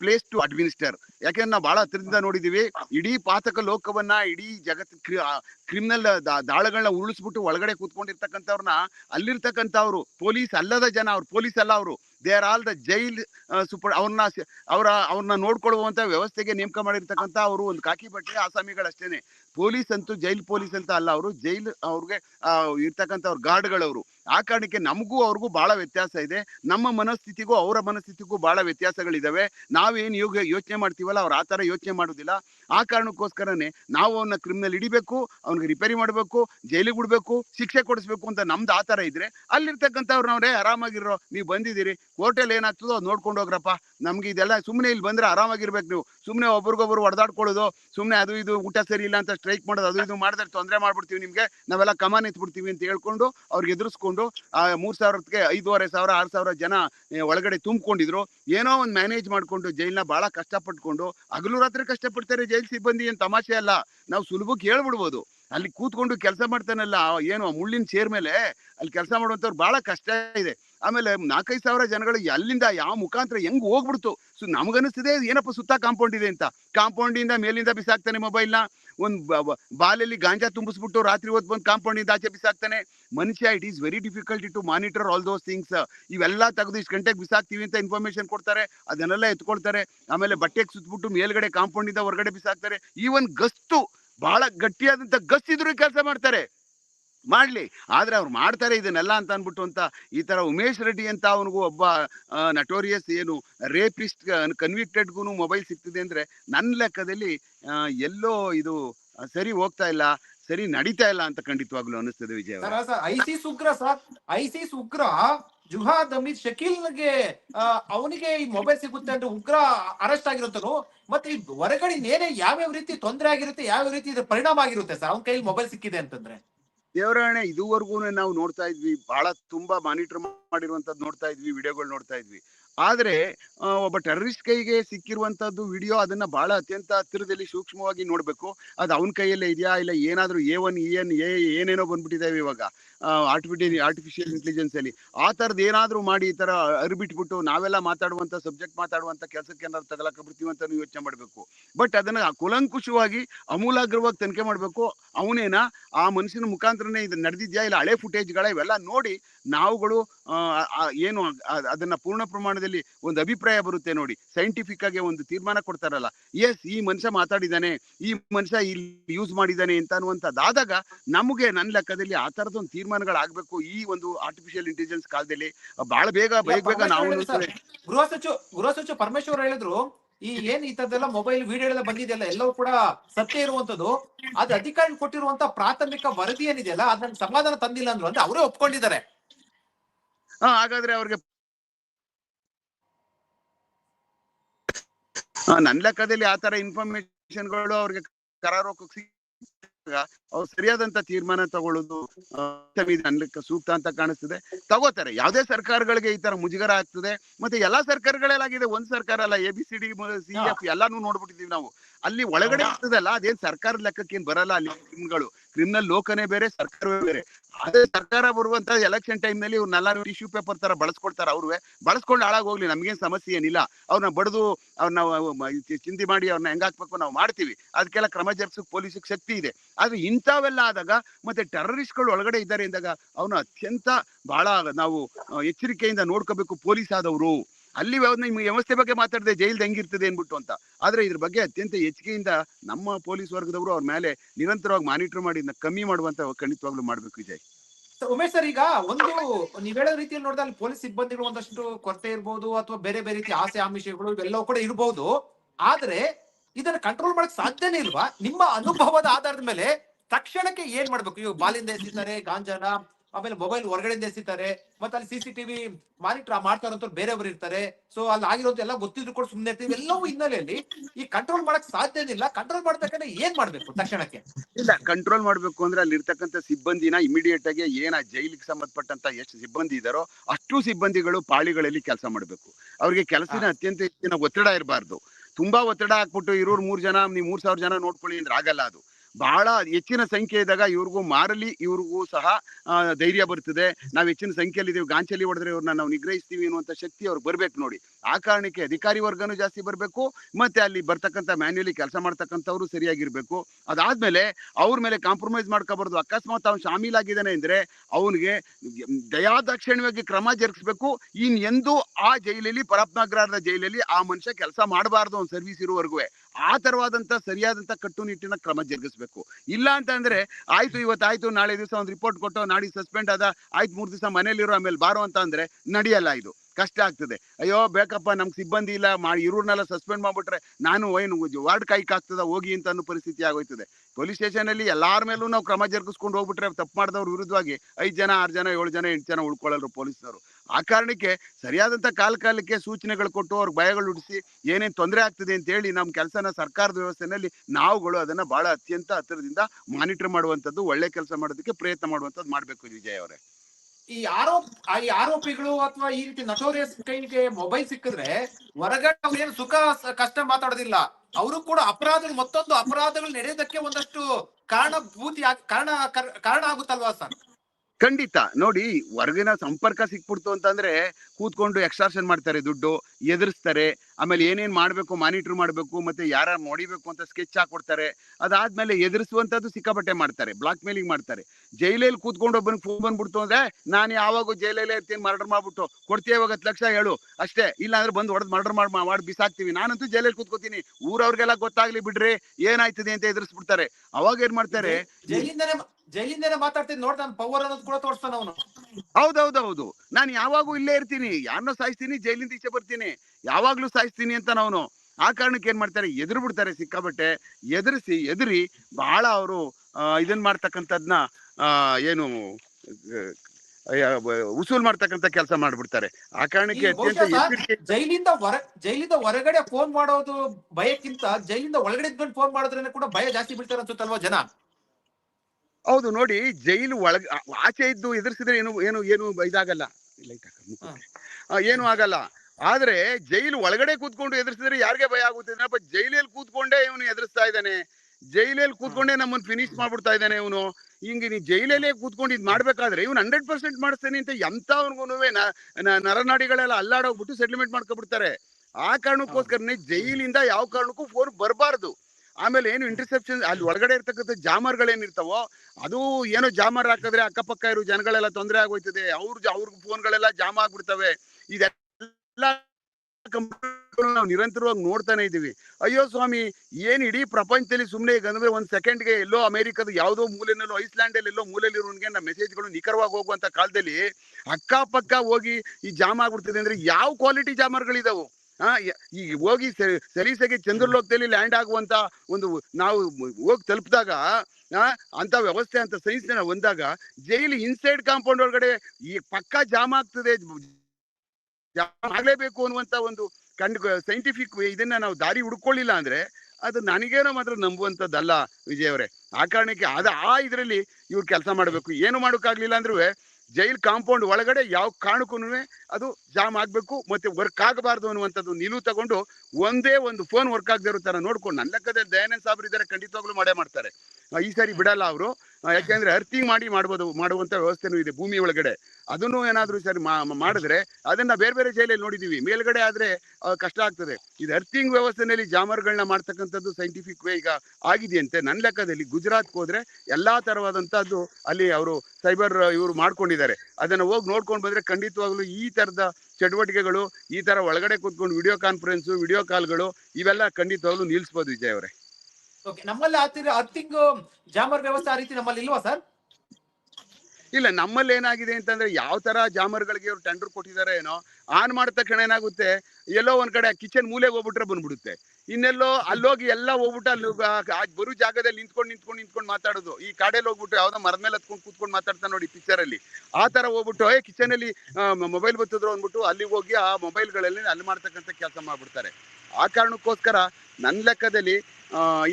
place to administer ಯಾಕೆಂದ್ರೆ ನಾವು ಬಹಳ ಹತ್ತಿರದಿಂದ ನೋಡಿದೀವಿ. ಇಡೀ ಪಾತಕ ಲೋಕವನ್ನ ಇಡೀ ಜಗತ್ ಕ್ರಿಮಿನಲ್ ದಾಳಗಳನ್ನ ಉರುಳಿಸ್ಬಿಟ್ಟು ಒಳಗಡೆ ಕೂತ್ಕೊಂಡಿರ್ತಕ್ಕಂಥವ್ರನ್ನ ಅಲ್ಲಿರ್ತಕ್ಕಂಥವ್ರು. ಪೊಲೀಸ್ ಅಲ್ಲದ ಜನ ಅವ್ರು ಪೊಲೀಸ್ ಅಲ್ಲ ಅವರು. They are all the jail super ಅವ್ರನ್ನ ಅವರ, ಅವ್ರನ್ನ ನೋಡ್ಕೊಳ್ಳುವಂತ ವ್ಯವಸ್ಥೆಗೆ ನೇಮಕ ಮಾಡಿರ್ತಕ್ಕಂಥ ಅವರು ಒಂದು ಕಾಕಿ ಬಟ್ಟೆ ಆಸಾಮಿಗಳಷ್ಟೇನೆ. ಪೊಲೀಸ್ ಅಂತೂ ಜೈಲ್ ಪೊಲೀಸ್ ಅಂತ ಅಲ್ಲ, ಅವರು ಜೈಲ್ ಅವ್ರಿಗೆ ಇರ್ತಕ್ಕಂಥ ಅವ್ರ ಗಾರ್ಡ್ಗಳವರು ಆ ಕಾರಣಕ್ಕೆ ನಮಗೂ ಅವ್ರಿಗೂ ಬಹಳ ವ್ಯತ್ಯಾಸ ಇದೆ. ನಮ್ಮ ಮನಸ್ಥಿತಿಗೂ ಅವರ ಮನಸ್ಥಿತಿಗೂ ಬಹಳ ವ್ಯತ್ಯಾಸಗಳಿದಾವೆ. ನಾವೇನು ಯೋಗ, ಯೋಚನೆ ಮಾಡ್ತೀವಲ್ಲ, ಅವ್ರು ಆ ಥರ ಯೋಚನೆ ಮಾಡೋದಿಲ್ಲ. ಆ ಕಾರಣಕ್ಕೋಸ್ಕರನೇ ನಾವು ಅವನ್ನ ಕ್ರಿಮಿನಲ್ ಹಿಡಿಬೇಕು, ಅವ್ನಿಗೆ ರಿಪೇರಿ ಮಾಡಬೇಕು, ಜೈಲಿಗೆ ಬಿಡ್ಬೇಕು, ಶಿಕ್ಷೆ ಕೊಡಿಸ್ಬೇಕು ಅಂತ ನಮ್ದು ಆ ಥರ ಇದ್ರೆ ಅಲ್ಲಿರ್ತಕ್ಕಂಥವ್ರು ನಾವ್ರೆ ಆರಾಮಾಗಿರೋ, ನೀವು ಬಂದಿದ್ದೀರಿ ಹೋಟೆಲ್ ಏನಾಗ್ತದೋ ನೋಡ್ಕೊಂಡು ಹೋಗ್ರಪ್ಪ, ನಮ್ಗೆ ಇದೆಲ್ಲ ಸುಮ್ಮನೆ ಇಲ್ಲಿ ಬಂದ್ರೆ ಆರಾಮಾಗಿರ್ಬೇಕು ನೀವು. ಸುಮ್ಮನೆ ಒಬ್ರಿಗೊಬ್ರು ಹೊಡೆದಾಡ್ಕೊಳ್ಳೋದು ಸುಮ್ಮನೆ ಅದು ಇದು ಊಟ ಸರಿ ಇಲ್ಲ ಅಂತ ಸ್ಟ್ರೈಕ್ ಮಾಡೋದು, ಅದು ಇದು ಮಾಡಿದ್ರೆ ತೊಂದರೆ ಮಾಡ್ಬಿಡ್ತೀವಿ ನಿಮ್ಗೆ. ನಾವೆಲ್ಲ ಕಮಾನ್ ಎತ್ಬಿಡ್ತೀವಿ ಅಂತ ಹೇಳ್ಕೊಂಡು ಅವ್ರಿಗೆ ಎದುರಿಸ್ಕೊಂಡು, ಆ ಮೂರ್ ಸಾವಿರಕ್ಕೆ ಐದೂವರೆ ಸಾವಿರ, ಆರು ಸಾವಿರ ಜನ ಒಳಗಡೆ ತುಂಬಿಕೊಂಡಿದ್ರು. ಏನೋ ಒಂದು ಮ್ಯಾನೇಜ್ ಮಾಡ್ಕೊಂಡು ಜೈಲ್ನ ಬಹಳ ಕಷ್ಟಪಟ್ಕೊಂಡು, ಹಗಲು ರಾತ್ರಿ ಕಷ್ಟಪಡ್ತಾರೆ ಜೈಲ್ ಸಿಬ್ಬಂದಿ ಏನ್ ತಮಾಷೆ ಅಲ್ಲ. ನಾವು ಸುಲಭಕ್ಕೆ ಹೇಳ್ಬಿಡ್ಬೋದು. ಅಲ್ಲಿ ಕೂತ್ಕೊಂಡು ಕೆಲಸ ಮಾಡ್ತಾನಲ್ಲ ಏನು ಮುಳ್ಳಿನ ಸೇರ್ ಮೇಲೆ ಅಲ್ಲಿ ಕೆಲಸ ಮಾಡುವಂತವ್ರು ಬಹಳ ಕಷ್ಟ ಇದೆ. ಆಮೇಲೆ ನಾಲ್ಕೈದು ಸಾವಿರ ಜನಗಳು ಎಲ್ಲಿಂದ ಯಾವ ಮುಖಾಂತರ ಹೆಂಗ್ ಹೋಗ್ಬಿಡ್ತು? ಸೊ ನಮಗನಿಸ್ತದೆ ಏನಪ್ಪ ಸುತ್ತ ಕಾಂಪೌಂಡ್ ಇದೆ ಅಂತ. ಕಾಂಪೌಂಡ್ ಇಂದ ಮೇಲಿಂದ ಬಿಸಾಕ್ತಾನೆ ಮೊಬೈಲ್ನ ಒಂದು ಬಾಲಲ್ಲಿ ಗಾಂಜಾ ತುಂಬಿಸ್ಬಿಟ್ಟು ರಾತ್ರಿ ಹೊತ್ತು ಬಂದು ಕಾಂಪೌಂಡ್ ಇಂದ ಆಚೆ ಬಿಸಾಕ್ತಾನೆ. ಮನುಷ್ಯ it is very difficulty to monitor all those things ಇವೆಲ್ಲ ತೆಗೆದು ಇಷ್ಟು ಗಂಟೆಗೆ ಬಿಸಾಕ್ತೀವಿ ಅಂತ ಇನ್ಫಾರ್ಮೇಶನ್ ಕೊಡ್ತಾರೆ. ಅದನ್ನೆಲ್ಲ ಎತ್ಕೊಳ್ತಾರೆ. ಆಮೇಲೆ ಬಟ್ಟೆಗೆ ಸುತ್ತಬಿಟ್ಟು ಮೇಲ್ಗಡೆ ಕಾಂಪೌಂಡ್ ಇಂದ ಹೊರಗಡೆ ಬಿಸಾಕ್ತಾರೆ. ಈವನ್ ಗಸ್ತು ಬಹಳ ಗಟ್ಟಿಯಾದಂತ ಗಸ್ ಕೆಲಸ ಮಾಡ್ತಾರೆ. ಮಾಡ್ಲಿ. ಆದರೆ ಅವ್ರು ಮಾಡ್ತಾರೆ ಇದನ್ನೆಲ್ಲ ಅಂತ ಅಂದ್ಬಿಟ್ಟು ಅಂತ ಈ ಥರ ಉಮೇಶ್ ರೆಡ್ಡಿ ಅಂತ ಅವನಿಗೂ ಒಬ್ಬ ನಟೋರಿಯಸ್ ಏನು ರೇಪಿಸ್ಟ್ ಕನ್ವಿಕ್ಟೆಡ್ಗೂ ಮೊಬೈಲ್ ಸಿಗ್ತಿದೆ ಅಂದ್ರೆ ನನ್ನ ಲೆಕ್ಕದಲ್ಲಿ ಎಲ್ಲೋ ಇದು ಸರಿ ಹೋಗ್ತಾ ಇಲ್ಲ, ಸರಿ ನಡೀತಾ ಇಲ್ಲ ಅಂತ ಖಂಡಿತವಾಗ್ಲೂ ಅನಿಸ್ತದೆ ವಿಜಯ್ ಐಸಿಸ್ ಉಗ್ರ ಸರ್ ಐಸಿಸ್ ಉಗ್ರ ಜುಹಾದ್ ಅಮೀದ್ ಶಕೀಲ್ಗೆ ಅವನಿಗೆ ಈ ಮೊಬೈಲ್ ಸಿಗುತ್ತೆ ಅಂತ ಉಗ್ರ ಅರೆಸ್ಟ್ ಆಗಿರುತ್ತನು ಮತ್ತೆ ಈ ಹೊರಗಡೆ ಯಾವ ಯಾವ್ಯಾವ ರೀತಿ ತೊಂದರೆ ಆಗಿರುತ್ತೆ, ಯಾವ್ಯಾವ ರೀತಿ ಇದ್ರ ಪರಿಣಾಮ ಆಗಿರುತ್ತೆ ಸರ್? ಅವನ ಕೈಲಿ ಮೊಬೈಲ್ ಸಿಕ್ಕಿದೆ ಅಂತಂದ್ರೆ. ದೇವರಾಣೆ ಇದುವರೆಗೂ ನಾವು ನೋಡ್ತಾ ಇದ್ವಿ ಬಹಳ ತುಂಬಾ ಮಾನಿಟರ್ ಮಾಡಿರುವಂತದ್ದು ನೋಡ್ತಾ ಇದ್ವಿ ವಿಡಿಯೋಗಳು ನೋಡ್ತಾ ಇದ್ವಿ. ಆದ್ರೆ ಒಬ್ಬ ಟೆರರಿಸ್ಟ್ ಕೈಗೆ ಸಿಕ್ಕಿರುವಂತದ್ದು ವಿಡಿಯೋ ಅದನ್ನ ಬಹಳ ಅತ್ಯಂತ ಹತ್ತಿರದಲ್ಲಿ ಸೂಕ್ಷ್ಮವಾಗಿ ನೋಡ್ಬೇಕು. ಅದು ಅವನ ಕೈಯಲ್ಲೇ ಇದೆಯಾ? ಇಲ್ಲ ಏನಾದ್ರೂ A one E N, A, ಏನೇನೋ ಬಂದ್ಬಿಟ್ಟಿದ್ದಾವೆ ಇವಾಗ ಆರ್ಟಿಫಿಷಿಯಲ್ ಆರ್ಟಿಫಿಷಿಯಲ್ ಇಂಟೆಲಿಜೆನ್ಸ್ ಅಲ್ಲಿ. ಆ ತರದ್ ಏನಾದ್ರೂ ಮಾಡಿ ಈ ತರ ಅರಿಬಿಟ್ಬಿಟ್ಟು ನಾವೆಲ್ಲ ಮಾತಾಡುವಂತ ಸಬ್ಜೆಕ್ಟ್ ಮಾತಾಡುವಂತ ಕೆಲಸಕ್ಕೆ ಏನಾದ್ರು ತಗಲಕ ಬಿಡ್ತೀವಿ ಅಂತ ಯೋಚನೆ ಮಾಡ್ಬೇಕು. ಬಟ್ ಅದನ್ನ ಕುಲಂಕುಷವಾಗಿ ಅಮೂಲಾಗ್ರವಾಗಿ ತನಿಖೆ ಮಾಡ್ಬೇಕು. ಅವನೇನ? ಆ ಮನುಷ್ಯನ ಮುಖಾಂತರನೇ ಇದು ನಡೆದಿದ್ಯಾ? ಇಲ್ಲ ಹಳೆ ಫುಟೇಜ್ಗಳ ಇವೆಲ್ಲ ನೋಡಿ ನಾವುಗಳು ಏನು ಅದನ್ನ ಪೂರ್ಣ ಪ್ರಮಾಣದಲ್ಲಿ ಒಂದು ಅಭಿಪ್ರಾಯ ಬರುತ್ತೆ ನೋಡಿ. ಸೈಂಟಿಫಿಕ್ ಆಗಿ ಒಂದು ತೀರ್ಮಾನ ಕೊಡ್ತಾರಲ್ಲ. ಎಸ್ ಈ ಮನುಷ್ಯ ಮಾತಾಡಿದಾನೆ ಈ ಮನುಷ್ಯ ಇಲ್ಲಿ ಯೂಸ್ ಮಾಡಿದಾನೆ ಅಂತ ಅನ್ನುವಂಥದ್ದಾದಾಗ ನಮಗೆ ನನ್ನ ಲೆಕ್ಕದಲ್ಲಿ ಆ ತರದ ಒಂದು ತೀರ್ಮಾನಗಳಾಗಬೇಕು ಈ ಒಂದು ಆರ್ಟಿಫಿಷಿಯಲ್ ಇಂಟೆಲಿಜೆನ್ಸ್ ಕಾಲದಲ್ಲಿ ಬಹಳ ಬೇಗ ಬೇಗ ಬೇಗ ನಾವು ಗೃಹ ಸಚಿವ ಗೃಹ ಸಚಿವ ಪರಮೇಶ್ವರ್ ಹೇಳಿದ್ರು ಈ ಏನ್ ಈ ತರದೆಲ್ಲ ಮೊಬೈಲ್ ವಿಡಿಯೋ ಎಲ್ಲ ಬಂದಿದೆಯಲ್ಲ ಎಲ್ಲವೂ ಕೂಡ ಸತ್ಯ ಇರುವಂತದ್ದು ಅದ್ ಅಧಿಕಾರಿ ಕೊಟ್ಟಿರುವಂತ ಪ್ರಾಥಮಿಕ ವರದಿ ಏನಿದೆಯಲ್ಲ ಅದನ್ನ ಸಮಾಧಾನ ತಂದಿಲ್ಲ ಅಂದ್ರು ಅಂದ್ರೆ ಅವರೇ ಒಪ್ಕೊಂಡಿದ್ದಾರೆ. ಹಾ ಹಾಗಾದ್ರೆ ಅವ್ರಿಗೆ ನನ್ನ ನನ್ ಲೆಕ್ಕದಲ್ಲಿ ಆ ತರ ಇನ್ಫಾರ್ಮೇಶನ್ಗಳು ಅವ್ರಿಗೆ ಕರಾರೋಗಕ್ಕೆ ಸಿಕ್ಕಾಗ ಅವ್ರು ಸರಿಯಾದಂತ ತೀರ್ಮಾನ ತಗೊಳ್ಳೋದು ನನ್ನ ಲೆಕ್ಕ ಸೂಕ್ತ ಅಂತ ಕಾಣಿಸ್ತದೆ. ತಗೋತಾರೆ. ಯಾವ್ದೇ ಸರ್ಕಾರಗಳಿಗೆ ಈ ತರ ಮುಜುಗರ ಆಗ್ತದೆ. ಮತ್ತೆ ಎಲ್ಲಾ ಸರ್ಕಾರಗಳಲ್ಲಾಗಿದೆ. ಒಂದ್ ಸರ್ಕಾರ ಅಲ್ಲ A B C D C F ಎಲ್ಲಾನು ನೋಡ್ಬಿಟ್ಟಿದೀವಿ ನಾವು. ಅಲ್ಲಿ ಒಳಗಡೆ ಇರ್ತದಲ್ಲ ಅದೇನ್ ಸರ್ಕಾರದ ಲೆಕ್ಕಕ್ಕೆ ಏನ್ ಬರಲ್ಲ ಅಲ್ಲಿ ಕ್ರಿಮಿನಲ್ಗಳು ಕ್ರಿಮಿನಲ್ ಲೋಕನೇ ಬೇರೆ, ಸರ್ಕಾರವೇ ಬೇರೆ. ಅದೇ ಸರ್ಕಾರ ಬರುವಂತ ಎಲೆಕ್ಷನ್ ಟೈಮ್ನಲ್ಲಿ ಇವ್ರನ್ನೆಲ್ಲ ಟಿಶ್ಯೂ ಪೇಪರ್ ತರ ಬಳಸ್ಕೊಳ್ತಾರ ಅವ್ರುವೆ. ಬಳಸ್ಕೊಂಡು ಹಾಳಾಗೋಗ್ಲಿ, ನಮ್ಗೇನ್ ಸಮಸ್ಯೆ ಏನಿಲ್ಲ. ಅವ್ರನ್ನ ಬಡ್ದು ಅವ್ರನ್ನ ಚಿಂತೆ ಮಾಡಿ ಅವ್ರನ್ನ ಹೆಂಗಾಕ್ಬೇಕು ನಾವು ಮಾಡ್ತೀವಿ. ಅದಕ್ಕೆಲ್ಲ ಕ್ರಮ ಜರ್ಸಕ್ ಪೊಲೀಸಿಗೆ ಶಕ್ತಿ ಇದೆ. ಆದ್ರೆ ಇಂಥವೆಲ್ಲ ಆದಾಗ ಮತ್ತೆ ಟೆರರಿಸ್ಟ್ಗಳು ಒಳಗಡೆ ಇದ್ದಾರೆ ಅಂದಾಗ ಅವನು ಅತ್ಯಂತ ಬಹಳ ನಾವು ಎಚ್ಚರಿಕೆಯಿಂದ ನೋಡ್ಕೋಬೇಕು ಪೊಲೀಸ್ ಆದವರು. ಅಲ್ಲಿ ನಿಮ್ಗೆ ನಿಮ್ ವ್ಯವಸ್ಥೆ ಬಗ್ಗೆ ಮಾತಾಡಿದೆ ಜೈಲ್ ಹೆಂಗಿರ್ತದೆ ಅನ್ಬಿಟ್ಟು ಅಂತ. ಆದ್ರೆ ಇದ್ರ ಬಗ್ಗೆ ಅತ್ಯಂತ ಹೆಚ್ಚಿಗೆಯಿಂದ ನಮ್ಮ ಪೊಲೀಸ್ ವರ್ಗದವರು ಅವ್ರ ಮೇಲೆ ನಿರಂತರವಾಗಿ ಮಾನಿಟರ್ ಮಾಡಿ ಕಮ್ಮಿ ಮಾಡುವಂತ ಖಂಡಿತವಾಗ್ಲೂ ಮಾಡ್ಬೇಕು ವಿಜಯ್. ಉಮೇಶ್ ಸರ್, ಈಗ ಒಂದು ನೀವ್ ಹೇಳೋ ರೀತಿಯಲ್ಲಿ ನೋಡಿದ್ರೆ ಅಲ್ಲಿ ಪೊಲೀಸ್ ಸಿಬ್ಬಂದಿಗಳು ಒಂದಷ್ಟು ಕೊರತೆ ಇರ್ಬೋದು ಅಥವಾ ಬೇರೆ ಬೇರೆ ರೀತಿ ಆಸೆ ಆಮಿಷಗಳು ಇವೆಲ್ಲವೂ ಕೂಡ ಇರಬಹುದು ಆದ್ರೆ ಇದನ್ನ ಕಂಟ್ರೋಲ್ ಮಾಡಕ್ ಸಾಧ್ಯನೇ ಇಲ್ವಾ? ನಿಮ್ಮ ಅನುಭವದ ಆಧಾರದ ಮೇಲೆ ತಕ್ಷಣಕ್ಕೆ ಏನ್ ಮಾಡ್ಬೇಕು? ಇವಾಗ ಬಾಲಿಂದ ಎಸಿತಾರೆ, ಗಾಂಜಾನ ಆಮೇಲೆ ಮೊಬೈಲ್ ಹೊರಗಡೆಯಿಂದ ಎಸಿತಾರೆ ಮತ್ತೆ ಅಲ್ಲಿ ಸಿಸಿಟಿವಿ ಮಾನಿಟರ್ ಮಾಡ್ತಾರಂತ ಬೇರೆಯವರು ಇರ್ತಾರೆ. ಸೊ ಅಲ್ಲಿ ಆಗಿರೋದು ಎಲ್ಲ ಗೊತ್ತಿದ್ರು ಕೂಡ ಸುಮ್ಮನೆ ಇರ್ತೀವಿ. ಎಲ್ಲವೂ ಹಿನ್ನೆಲೆಯಲ್ಲಿ ಈ ಕಂಟ್ರೋಲ್ ಮಾಡಕ್ ಸಾಧ್ಯ ಇಲ್ಲ ಕಂಟ್ರೋಲ್ ಮಾಡ್ಬೇಕಂದ್ರೆ ಏನ್ ಮಾಡ್ಬೇಕು ತಕ್ಷಣಕ್ಕೆ? ಇಲ್ಲ ಕಂಟ್ರೋಲ್ ಮಾಡ್ಬೇಕು ಅಂದ್ರೆ ಅಲ್ಲಿ ಇರ್ತಕ್ಕಂಥ ಸಿಬ್ಬಂದಿನ ಇಮಿಡಿಯೇಟ್ ಆಗಿ ಏನ ಜೈಲಿಗೆ ಸಂಬಂಧಪಟ್ಟಂತ ಎಷ್ಟು ಸಿಬ್ಬಂದಿ ಇದಾರೋ ಅಷ್ಟು ಸಿಬ್ಬಂದಿಗಳು ಪಾಳಿಗಳಲ್ಲಿ ಕೆಲಸ ಮಾಡಬೇಕು. ಅವ್ರಿಗೆ ಕೆಲಸದ ಅತ್ಯಂತ ಹೆಚ್ಚಿನ ಒತ್ತಡ ಇರಬಾರ್ದು. ತುಂಬಾ ಒತ್ತಡ ಹಾಕ್ಬಿಟ್ಟು ಇರೋರು ಮೂರ್ ಜನ ನೀವು ಮೂರ್ ಸಾವಿರ ಜನ ನೋಡ್ಕೊಳ್ಳಿ ಅಂದ್ರೆ ಆಗಲ್ಲ ಅದು. ಬಹಳ ಹೆಚ್ಚಿನ ಸಂಖ್ಯೆ ಇದ್ದಾಗ ಇವ್ರಿಗೂ ಮಾರಲಿ, ಇವ್ರಿಗೂ ಸಹ ಧೈರ್ಯ ಬರ್ತದೆ. ನಾವು ಹೆಚ್ಚಿನ ಸಂಖ್ಯೆಯಲ್ಲಿ ಇದೀವಿ ಗಾಂಚಲಿ ಹೊಡೆದ್ರೆ ಇವ್ರನ್ನ ನಾವು ನಿಗ್ರಹಿಸ್ತೀವಿ ಅನ್ನುವಂತ ಶಕ್ತಿ ಅವ್ರಿಗೆ ಬರ್ಬೇಕು ನೋಡಿ. ಆ ಕಾರಣಕ್ಕೆ ಅಧಿಕಾರಿ ವರ್ಗನೂ ಜಾಸ್ತಿ ಬರ್ಬೇಕು, ಮತ್ತೆ ಅಲ್ಲಿ ಬರ್ತಕ್ಕಂಥ ಮ್ಯಾನ್ಯಲಿ ಕೆಲಸ ಮಾಡ್ತಕ್ಕಂಥವ್ರು ಸರಿಯಾಗಿರ್ಬೇಕು. ಅದಾದ್ಮೇಲೆ ಅವ್ರ ಮೇಲೆ ಕಾಂಪ್ರಮೈಸ್ ಮಾಡ್ಕೋಬಾರ್ದು. ಅಕಸ್ಮಾತ್ ಅವ್ನು ಶಾಮೀಲಾಗಿದ್ದಾನೆ ಅಂದ್ರೆ ಅವನಿಗೆ ದಯಾದಾಕ್ಷಿಣ್ಯವಾಗಿ ಕ್ರಮ ಜರುಗಿಸ್ಬೇಕು. ಇನ್ ಎಂದು ಆ ಜೈಲಲ್ಲಿ ಪರಪ್ನಾಗ್ರಹದ ಜೈಲಲ್ಲಿ ಆ ಮನುಷ್ಯ ಕೆಲಸ ಮಾಡಬಾರ್ದು ಅವ್ನು ಸರ್ವಿಸ್ ಇರುವವರೆಗೂ ಆ ತರವಾದಂತ ಸರಿಯಾದಂತ ಕಟ್ಟುನಿಟ್ಟಿನ ಕ್ರಮ ಜರುಗಿಸ್ಬೇಕು. ಇಲ್ಲ ಅಂತ ಅಂದ್ರೆ ಆಯ್ತು ಇವತ್ತಾಯ್ತು ನಾಳೆ ದಿವಸ ಒಂದು ರಿಪೋರ್ಟ್ ಕೊಟ್ಟು ನಾಡಿ ಸಸ್ಪೆಂಡ್ ಆದ, ಆಯ್ತು ಮೂರ್ ದಿವಸ ಮನೇಲಿರೋ ಆಮೇಲೆ ಬಾರೋ ಅಂತ ಅಂದ್ರೆ ನಡೆಯಲ್ಲ ಇದು. ಕಷ್ಟ ಆಗ್ತದೆ. ಅಯ್ಯೋ, ಬೇಕಪ್ಪ, ನಮ್ಗೆ ಸಿಬ್ಬಂದಿ ಇಲ್ಲ, ಮಾಡಿ ಇವ್ರನ್ನೆಲ್ಲ ಸಸ್ಪೆಂಡ್ ಮಾಡಿಬಿಟ್ರೆ ನಾನು ಏನು ವಾರ್ಡ್ ಕೈ ಆಗ್ತದ, ಹೋಗಿ ಅಂತ ಅನ್ನೋ ಪರಿಸ್ಥಿತಿ ಆಗೋಯ್ತದೆ. ಪೊಲೀಸ್ ಸ್ಟೇಷನ್ ಅಲ್ಲಿ ಎಲ್ಲಾರ ಮೇಲೂ ನಾವು ಕ್ರಮ ಜರುಗಿಸ್ಕೊಂಡು ಹೋಗ್ಬಿಟ್ರೆ ತಪ್ಪು ಮಾಡಿದವ್ರ ವಿರುದ್ಧವಾಗಿ ಐದ್ ಜನ, ಆರು ಜನ, ಏಳು ಜನ, ಎಂಟು ಜನ ಉಳ್ಕೊಳ್ಳಲ್ರು ಪೊಲೀಸರು ಆ ಕಾರಣಕ್ಕೆ ಸರಿಯಾದಂತ ಕಾಲ ಕಾಲಕ್ಕೆ ಸೂಚನೆಗಳು ಕೊಟ್ಟು ಅವ್ರಿಗೆ ಭಯಗಳು ಹುಡಿಸಿ ಏನೇನ್ ತೊಂದರೆ ಆಗ್ತದೆ ಅಂತ ಹೇಳಿ ನಮ್ಮ ಕೆಲಸನ ಸರ್ಕಾರದ ವ್ಯವಸ್ಥೆನಲ್ಲಿ ನಾವುಗಳು ಅದನ್ನ ಬಹಳ ಅತ್ಯಂತ ಹತ್ತಿರದಿಂದ ಮಾನಿಟರ್ ಮಾಡುವಂತದ್ದು ಒಳ್ಳೆ ಕೆಲಸ ಮಾಡೋದಕ್ಕೆ ಪ್ರಯತ್ನ ಮಾಡುವಂತದ್ದು ಮಾಡ್ಬೇಕು ವಿಜಯ್ ಅವರೇ. ಈ ಆರೋಪ ಈ ಆರೋಪಿಗಳು ಅಥವಾ ಈ ರೀತಿ ನಟೋರಿಯಸ್ ಕೈಗೆ ಮೊಬೈಲ್ ಸಿಕ್ಕಿದ್ರೆ ಹೊರಗಡೆ ಅವ್ರು ಏನು ಸುಖ ಕಷ್ಟ ಮಾತಾಡೋದಿಲ್ಲ. ಅವರು ಕೂಡ ಅಪರಾಧ ಮತ್ತೊಂದು ಅಪರಾಧಗಳು ನಡೆಯೋದಕ್ಕೆ ಒಂದಷ್ಟು ಕಾರಣಭೂತಿ ಆಗ್- ಕಾರಣ, ಕರ್- ಕಾರಣ ಆಗುತ್ತಲ್ವಾ ಸರ್? ಖಂಡಿತ. ನೋಡಿ, ಹೊರಗಿನ ಸಂಪರ್ಕ ಸಿಕ್ಬಿಡ್ತು ಅಂತಂದ್ರೆ ಕೂತ್ಕೊಂಡು ಎಕ್ಸ್ಟ್ರಾಕ್ಷನ್ ಮಾಡ್ತಾರೆ ದುಡ್ಡು, ಎದುರಿಸ್ತಾರೆ, ಆಮೇಲೆ ಏನೇನ್ ಮಾಡ್ಬೇಕು, ಮಾನಿಟರ್ ಮಾಡ್ಬೇಕು, ಮತ್ತೆ ಯಾರ ನೋಡಿಬೇಕು ಅಂತ ಸ್ಕೆಚ್ ಹಾಕೊಡ್ತಾರೆ. ಅದಾದ್ಮೇಲೆ ಎದುರಿಸುವಂತದ್ದು ಸಿಕ್ಕಾಪಟ್ಟೆ ಮಾಡ್ತಾರೆ, ಬ್ಲಾಕ್ ಮೇಲಿಂಗ್ ಮಾಡ್ತಾರೆ. ಜೈಲಲ್ಲಿ ಕೂತ್ಕೊಂಡು ಒಬ್ಬನಿಗೆ ಫೋನ್ ಬಂದ್ಬಿಡ್ತು ಅಂದ್ರೆ, ನಾನು ಯಾವಾಗ ಜೈಲಲ್ಲೇ ಇರ್ತೀನಿ, ಮರ್ಡರ್ ಮಾಡ್ಬಿಟ್ಟು ಕೊಡ್ತೀವಿ ಇವಾಗ ಹತ್ತು ಲಕ್ಷ? ಹೇಳು. ಅಷ್ಟೇ ಇಲ್ಲ ಅಂದ್ರೆ ಬಂದು ಹೊಡೆದ್ ಮರ್ಡರ್ ಮಾಡಿ ಮಾಡಿ ಬಿಸಾಕ್ತಿವಿ. ನಾನಂತೂ ಜೈಲಲ್ಲಿ ಕೂತ್ಕೋತೀನಿ. ಊರವ್ರಿಗೆಲ್ಲ ಗೊತ್ತಾಗ್ಲಿ ಬಿಡ್ರಿ, ಏನಾಯ್ತದೆ ಅಂತ ಎದುರಿಸ್ಬಿಡ್ತಾರೆ. ಅವಾಗ ಏನ್ ಮಾಡ್ತಾರೆ? ಜೈಲಿಂದನೇ ಮಾತಾಡ್ತೀನಿ ನೋಡ್ ನಾನು ಪವರ್ ಅನ್ನೋದು ಕೂಡ ತೋರಿಸ್ತಾನ ಅವನು. ಹೌದೌದೌದು. ನಾನು ಯಾವಾಗೂ ಇಲ್ಲೇ ಇರ್ತೀನಿ. ಯಾರನ್ನೋ ಸಾಯಿಸ್ತೀನಿ ಜೈಲಿಂದ ಈಚೆ ಬರ್ತೀನಿ. ಯಾವಾಗ್ಲೂ ಸಾಯಿಸ್ತೀನಿ ಅಂತ ಅವನು. ಆ ಕಾರಣಕ್ಕೆ ಏನ್ ಮಾಡ್ತಾರೆ? ಎದುರು ಬಿಡ್ತಾರೆ ಸಿಕ್ಕಾಬಟ್ಟೆ ಎದುರಿಸಿ ಎದುರಿ ಬಹಳ ಅವರು ಇದನ್ ಮಾಡ್ತಕ್ಕಂಥದ್ನ ಏನು ವಸೂಲ್ ಉಸೂಲ್ ಮಾಡ್ತಕ್ಕಂಥ ಕೆಲಸ ಮಾಡ್ಬಿಡ್ತಾರೆ. ಆ ಕಾರಣಕ್ಕೆ ಜೈಲಿಂದ ಹೊರ ಜೈಲಿಂದ ಹೊರಗಡೆ ಫೋನ್ ಮಾಡೋದು ಭಯಕ್ಕಿಂತ ಜೈಲಿಂದ ಒಳಗಡೆ ಇದ್ಕೊಂಡು ಫೋನ್ ಮಾಡಿದ್ರೇನೆ ಕೂಡ ಭಯ ಜಾಸ್ತಿ ಬಿಡ್ತಾರೆ ಅನ್ಸುತ್ತಲ್ವಾ ಜನ? ಹೌದು ನೋಡಿ ಜೈಲು ಒಳಗ ಆಚೆ ಇದ್ದು ಎದುರಿಸಿದ್ರೆ ಏನು ಏನು ಏನು ಇದಾಗಲ್ಲ. ಏನು ಆಗಲ್ಲ. ಆದ್ರೆ ಜೈಲು ಒಳಗಡೆ ಕೂತ್ಕೊಂಡು ಎದುರಿಸಿದ್ರೆ ಯಾರಿಗೆ ಭಯ ಆಗುತ್ತೆ ಜೈಲಲ್ಲಿ ಕೂತ್ಕೊಂಡೇ ಇವನು ಎದುರಿಸ್ತಾ ಇದ್ದಾನೆ. ಜೈಲಲ್ಲಿ ಕೂತ್ಕೊಂಡೇ ನಮ್ಮನ್ನ ಫಿನಿಶ್ ಮಾಡ್ಬಿಡ್ತಾ ಇದ್ದಾನೆ ಇವನು. ಹಿಂಗೆ ನೀ ಜೈಲಲ್ಲೇ ಕೂತ್ಕೊಂಡು ಇದು ಮಾಡ್ಬೇಕಾದ್ರೆ ಇವ್ನು ಹಂಡ್ರೆಡ್ ಪರ್ಸೆಂಟ್ ಮಾಡಿಸ್ತೇನೆ ಅಂತ ಎಂಥವ್ರಿಗೂ ನರನಾಡಿಗಳೆಲ್ಲ ಅಲ್ಲಾಡೋಗ್ಬಿಟ್ಟು ಸೆಟ್ಲ್ಮೆಂಟ್ ಮಾಡ್ಕೊಬಿಡ್ತಾರೆ. ಆ ಕಾರಣಕ್ಕೋಸ್ಕರನೇ ಜೈಲಿಂದ ಯಾವ ಕಾರಣಕ್ಕೂ ಫೋನ್ ಬರಬಾರ್ದು. ಆಮೇಲೆ ಏನು ಇಂಟರ್ಸೆಪ್ಷನ್ ಅಲ್ಲಿ ಒಳಗಡೆ ಇರ್ತಕ್ಕಂಥ ಜಾಮರ್ಗಳೇನಿರ್ತಾವೋ ಅದು ಏನೋ ಜಾಮರ್ ಹಾಕಿದ್ರೆ ಅಕ್ಕಪಕ್ಕ ಇರೋ ಜನಗಳೆಲ್ಲ ತೊಂದರೆ ಆಗೋಯ್ತದೆ. ಅವ್ರ ಅವ್ರ ಫೋನ್ಗಳೆಲ್ಲ ಜಾಮ್ ಆಗ್ಬಿಡ್ತವೆ. ಇದೆಲ್ಲ ನಾವು ನಿರಂತರವಾಗಿ ನೋಡ್ತಾನೆ ಇದೀವಿ ಅಯ್ಯೋ ಸ್ವಾಮಿ, ಏನ್ ಇಡೀ ಪ್ರಪಂಚದಲ್ಲಿ ಸುಮ್ಮನೆ ಈಗ ಅಂದ್ರೆ ಒಂದ್ ಸೆಕೆಂಡ್ಗೆ ಎಲ್ಲೋ ಅಮೆರಿಕದ ಯಾವುದೋ ಮೂಲೆನಲ್ಲೋ ಐಸ್ಲ್ಯಾಂಡ್ ಅಲ್ಲಿ ಎಲ್ಲೋ ಮೂಲೆಯಲ್ಲಿ ಇರೋನ್ಗೆ ನಮ್ಮ ಮೆಸೇಜ್ಗಳು ನಿಖರವಾಗಿ ಹೋಗುವಂತ ಕಾಲದಲ್ಲಿ ಅಕ್ಕಪಕ್ಕ ಹೋಗಿ ಈ ಜಾಮ್ ಆಗ್ಬಿಡ್ತದೆ ಅಂದ್ರೆ ಯಾವ ಕ್ವಾಲಿಟಿ ಜಾಮರ್ಗಳಿದಾವು? ಆ ಈ ಹೋಗಿ ಸಲೀಸಾಗಿ ಚಂದ್ರಲೋಕದಲ್ಲಿ ಲ್ಯಾಂಡ್ ಆಗುವಂತ ಒಂದು ನಾವು ಹೋಗಿ ತಲುಪಿದಾಗ ಅಂತ ವ್ಯವಸ್ಥೆ ಅಂತ ಸೈನ್ಸ್ ಬಂದಾಗ ಜೈಲು ಇನ್ಸೈಡ್ ಕಾಂಪೌಂಡ್ ಒಳಗಡೆ ಈ ಪಕ್ಕ ಜಾಮ್ ಆಗ್ತದೆ ಜಾಮ್ ಆಗ್ಲೇಬೇಕು ಅನ್ನುವಂತ ಒಂದು ಕಂಡು ಸೈಂಟಿಫಿಕ್ ಇದನ್ನ ನಾವು ದಾರಿ ಹುಡ್ಕೊಳ್ಳಿಲ್ಲ ಅಂದ್ರೆ ಅದು ನನಗೇನೋ ಮಾತ್ರ ನಂಬುವಂತದ್ದಲ್ಲ ವಿಜಯ್ ಅವರೇ. ಆ ಕಾರಣಕ್ಕೆ ಅದ, ಆ ಇದರಲ್ಲಿ ಇವ್ರು ಕೆಲಸ ಮಾಡಬೇಕು. ಏನು ಮಾಡೋಕ್ಕಾಗ್ಲಿಲ್ಲ ಅಂದ್ರೂ ಜೈಲ್ ಕಾಂಪೌಂಡ್ ಒಳಗಡೆ ಯಾವ ಕಾರಣಕ್ಕೂ ಅದು ಜಾಮ್ ಆಗ್ಬೇಕು ಮತ್ತೆ ವರ್ಕ್ ಆಗಬಾರ್ದು ಅನ್ನುವಂಥದ್ದು ನಿಲುವು ತಗೊಂಡು ಒಂದೇ ಒಂದು ಫೋನ್ ವರ್ಕ್ ಆಗದೆ ಇರೋ ತರ ನೋಡ್ಕೊಂಡು ನನ್ನ ಲೆಕ್ಕದಲ್ಲಿ ದಯಾನಂದ್ ಸಾಬ್ರು ಇದ್ದಾರೆ, ಖಂಡಿತವಾಗ್ಲೂ ಮಾಡೇ ಮಾಡ್ತಾರೆ. ಈ ಸಾರಿ ಬಿಡಲ್ಲ ಅವರು. ಯಾಕೆಂದ್ರೆ ಅರ್ಥಿಂಗ್ ಮಾಡಿ ಮಾಡ್ಬೋದು, ಮಾಡುವಂತ ವ್ಯವಸ್ಥೆನೂ ಇದೆ ಭೂಮಿ ಒಳಗಡೆ. ಅದನ್ನು ಏನಾದ್ರೂ ಸರಿ ಮಾಡಿದ್ರೆ ಅದನ್ನ ಬೇರೆ ಬೇರೆ ಜೈಲಲ್ಲಿ ನೋಡಿದೀವಿ. ಮೇಲ್ಗಡೆ ಆದ್ರೆ ಕಷ್ಟ ಆಗ್ತದೆ. ಇದು ಅರ್ಥಿಂಗ್ ವ್ಯವಸ್ಥೆನಲ್ಲಿ ಜಾಮರ್ಗಳನ್ನ ಮಾಡ್ತಕ್ಕಂಥದ್ದು ಸೈಂಟಿಫಿಕ್ ವೇ ಈಗ ಆಗಿದೆಯಂತೆ. ನನ್ನ ಲೆಕ್ಕದಲ್ಲಿ ಗುಜರಾತ್ಗೆ ಹೋದ್ರೆ ಎಲ್ಲಾ ತರವಾದಂತದ್ದು ಅಲ್ಲಿ ಅವರು ಸೈಬರ್ ಇವರು ಮಾಡ್ಕೊಂಡಿದ್ದಾರೆ. ಅದನ್ನ ಹೋಗಿ ನೋಡ್ಕೊಂಡು ಬಂದ್ರೆ ಖಂಡಿತವಾಗ್ಲೂ ಈ ತರದ ಚಟುವಟಿಕೆಗಳು, ಈ ತರ ಒಳಗಡೆ ಕೂತ್ಕೊಂಡು ವಿಡಿಯೋ ಕಾನ್ಫರೆನ್ಸ್ ವಿಡಿಯೋ ಕಾಲ್ಗಳು ಇವೆಲ್ಲ ಖಂಡಿತವಾಗ್ಲೂ ನಿಲ್ಸ್ಬೋದು ವಿಜಯ್ ಅವರೇ. ಓಕೆ ನಮ್ಮಲ್ಲಿ ಆ ಜಾಮರ್ ವ್ಯವಸ್ಥೆ ಆ ರೀತಿ ನಮ್ಮಲ್ಲಿ ಇಲ್ವಾ ಸರ್ ಇಲ್ಲ, ನಮ್ಮಲ್ಲಿ ಏನಾಗಿದೆ ಅಂತಂದ್ರೆ ಯಾವ ತರ ಜಾಮರ್ಗಳಿಗೆ ಅವ್ರು ಟೆಂಡರ್ ಕೊಟ್ಟಿದ್ದಾರೆ ಏನೋ, ಆನ್ ಮಾಡಿದ ತಕ್ಷಣ ಏನಾಗುತ್ತೆ, ಎಲ್ಲೋ ಒಂದ್ ಕಡೆ ಕಿಚನ್ ಮೂಲೆಗೆ ಹೋಗ್ಬಿಟ್ರೆ ಬಂದ್ಬಿಡುತ್ತೆ. ಇನ್ನೆಲ್ಲೋ ಅಲ್ಲೋಗಿ ಎಲ್ಲ ಹೋಗ್ಬಿಟ್ಟು ಅಲ್ಲಿ ಬರೋ ಜಾಗದಲ್ಲಿ ನಿಂತ್ಕೊಂಡು ನಿಂತ್ಕೊಂಡು ನಿಂತ್ಕೊಂಡು ಮಾತಾಡೋದು. ಈ ಕಾಡಲ್ಲಿ ಹೋಗ್ಬಿಟ್ಟು ಯಾವ್ದೋ ಮರದ ಮೇಲೆ ಹತ್ಕೊಂಡು ಕೂತ್ಕೊಂಡು ಮಾತಾಡ್ತಾ ನೋಡಿ ಪಿಕ್ಚರ್ ಅಲ್ಲಿ. ಆ ತರ ಹೋಗ್ಬಿಟ್ಟು, ಏ ಕಿಚನ್ ಅಲ್ಲಿ ಮೊಬೈಲ್ ಬತ್ತಿದ್ರು ಅಂದ್ಬಿಟ್ಟು ಅಲ್ಲಿಗೆ ಹೋಗಿ ಆ ಮೊಬೈಲ್ಗಳಲ್ಲಿ ಅಲ್ಲಿ ಮಾಡ್ತಕ್ಕಂಥ ಕೆಲಸ ಮಾಡ್ಬಿಡ್ತಾರೆ. ಆ ಕಾರಣಕ್ಕೋಸ್ಕರ ನನ್ನ ಲೆಕ್ಕದಲ್ಲಿ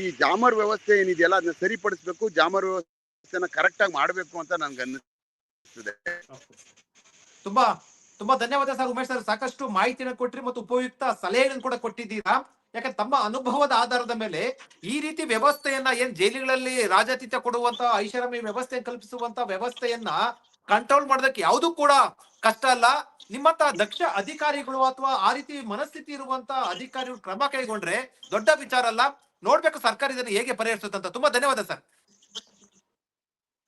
ಈ ಜಾಮರ್ ವ್ಯವಸ್ಥೆ ಏನಿದೆಯಲ್ಲ, ಅದನ್ನ ಸರಿಪಡಿಸ್ಬೇಕು, ಜಾಮರ್ ವ್ಯವಸ್ಥೆನ ಕರೆಕ್ಟ್ ಆಗಿ ಮಾಡ್ಬೇಕು ಅಂತ ನನ್ಗೆ ಅನ್ನಿಸ್ತದೆ ತುಂಬಾ ತುಂಬಾ ಧನ್ಯವಾದ ಸರ್ ಉಮೇಶ್ ಸರ್. ಸಾಕಷ್ಟು ಮಾಹಿತಿಯನ್ನು ಕೊಟ್ರಿ ಮತ್ತು ಉಪಯುಕ್ತ ಸಲಹೆಗಳನ್ನು ಕೂಡ ಕೊಟ್ಟಿದ್ದೀರಾ. ಯಾಕಂದ್ರೆ ತಮ್ಮ ಅನುಭವದ ಆಧಾರದ ಮೇಲೆ ಈ ರೀತಿ ವ್ಯವಸ್ಥೆಯನ್ನ ಏನ್ ಜೈಲುಗಳಲ್ಲಿ ರಾಜಾತಿಥ್ಯ ಕೊಡುವಂತ ಐಷಾರಾಮಿ ವ್ಯವಸ್ಥೆ ಕಲ್ಪಿಸುವಂತ ವ್ಯವಸ್ಥೆಯನ್ನ ಕಂಟ್ರೋಲ್ ಮಾಡೋದಕ್ಕೆ ಯಾವುದು ಕೂಡ ಕಷ್ಟ ಅಲ್ಲ. ನಿಮ್ಮಂತ ದಕ್ಷ ಅಧಿಕಾರಿಗಳು ಅಥವಾ ಆ ರೀತಿ ಮನಸ್ಥಿತಿ ಇರುವಂತ ಅಧಿಕಾರಿಗಳು ಕ್ರಮ ಕೈಗೊಂಡ್ರೆ ದೊಡ್ಡ ವಿಚಾರ ಅಲ್ಲ. ನೋಡ್ಬೇಕು ಸರ್ಕಾರ ಇದನ್ನು ಹೇಗೆ ಪರಿಹರಿಸುತ್ತಂತ ತುಂಬಾ ಧನ್ಯವಾದ ಸರ್.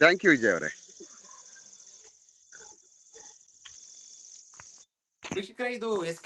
ಥ್ಯಾಂಕ್ ಯು ವಿಜಯ್ ಅವರೇ. ವೀಕ್ಷಕರೇ ಇದು ಎಸ್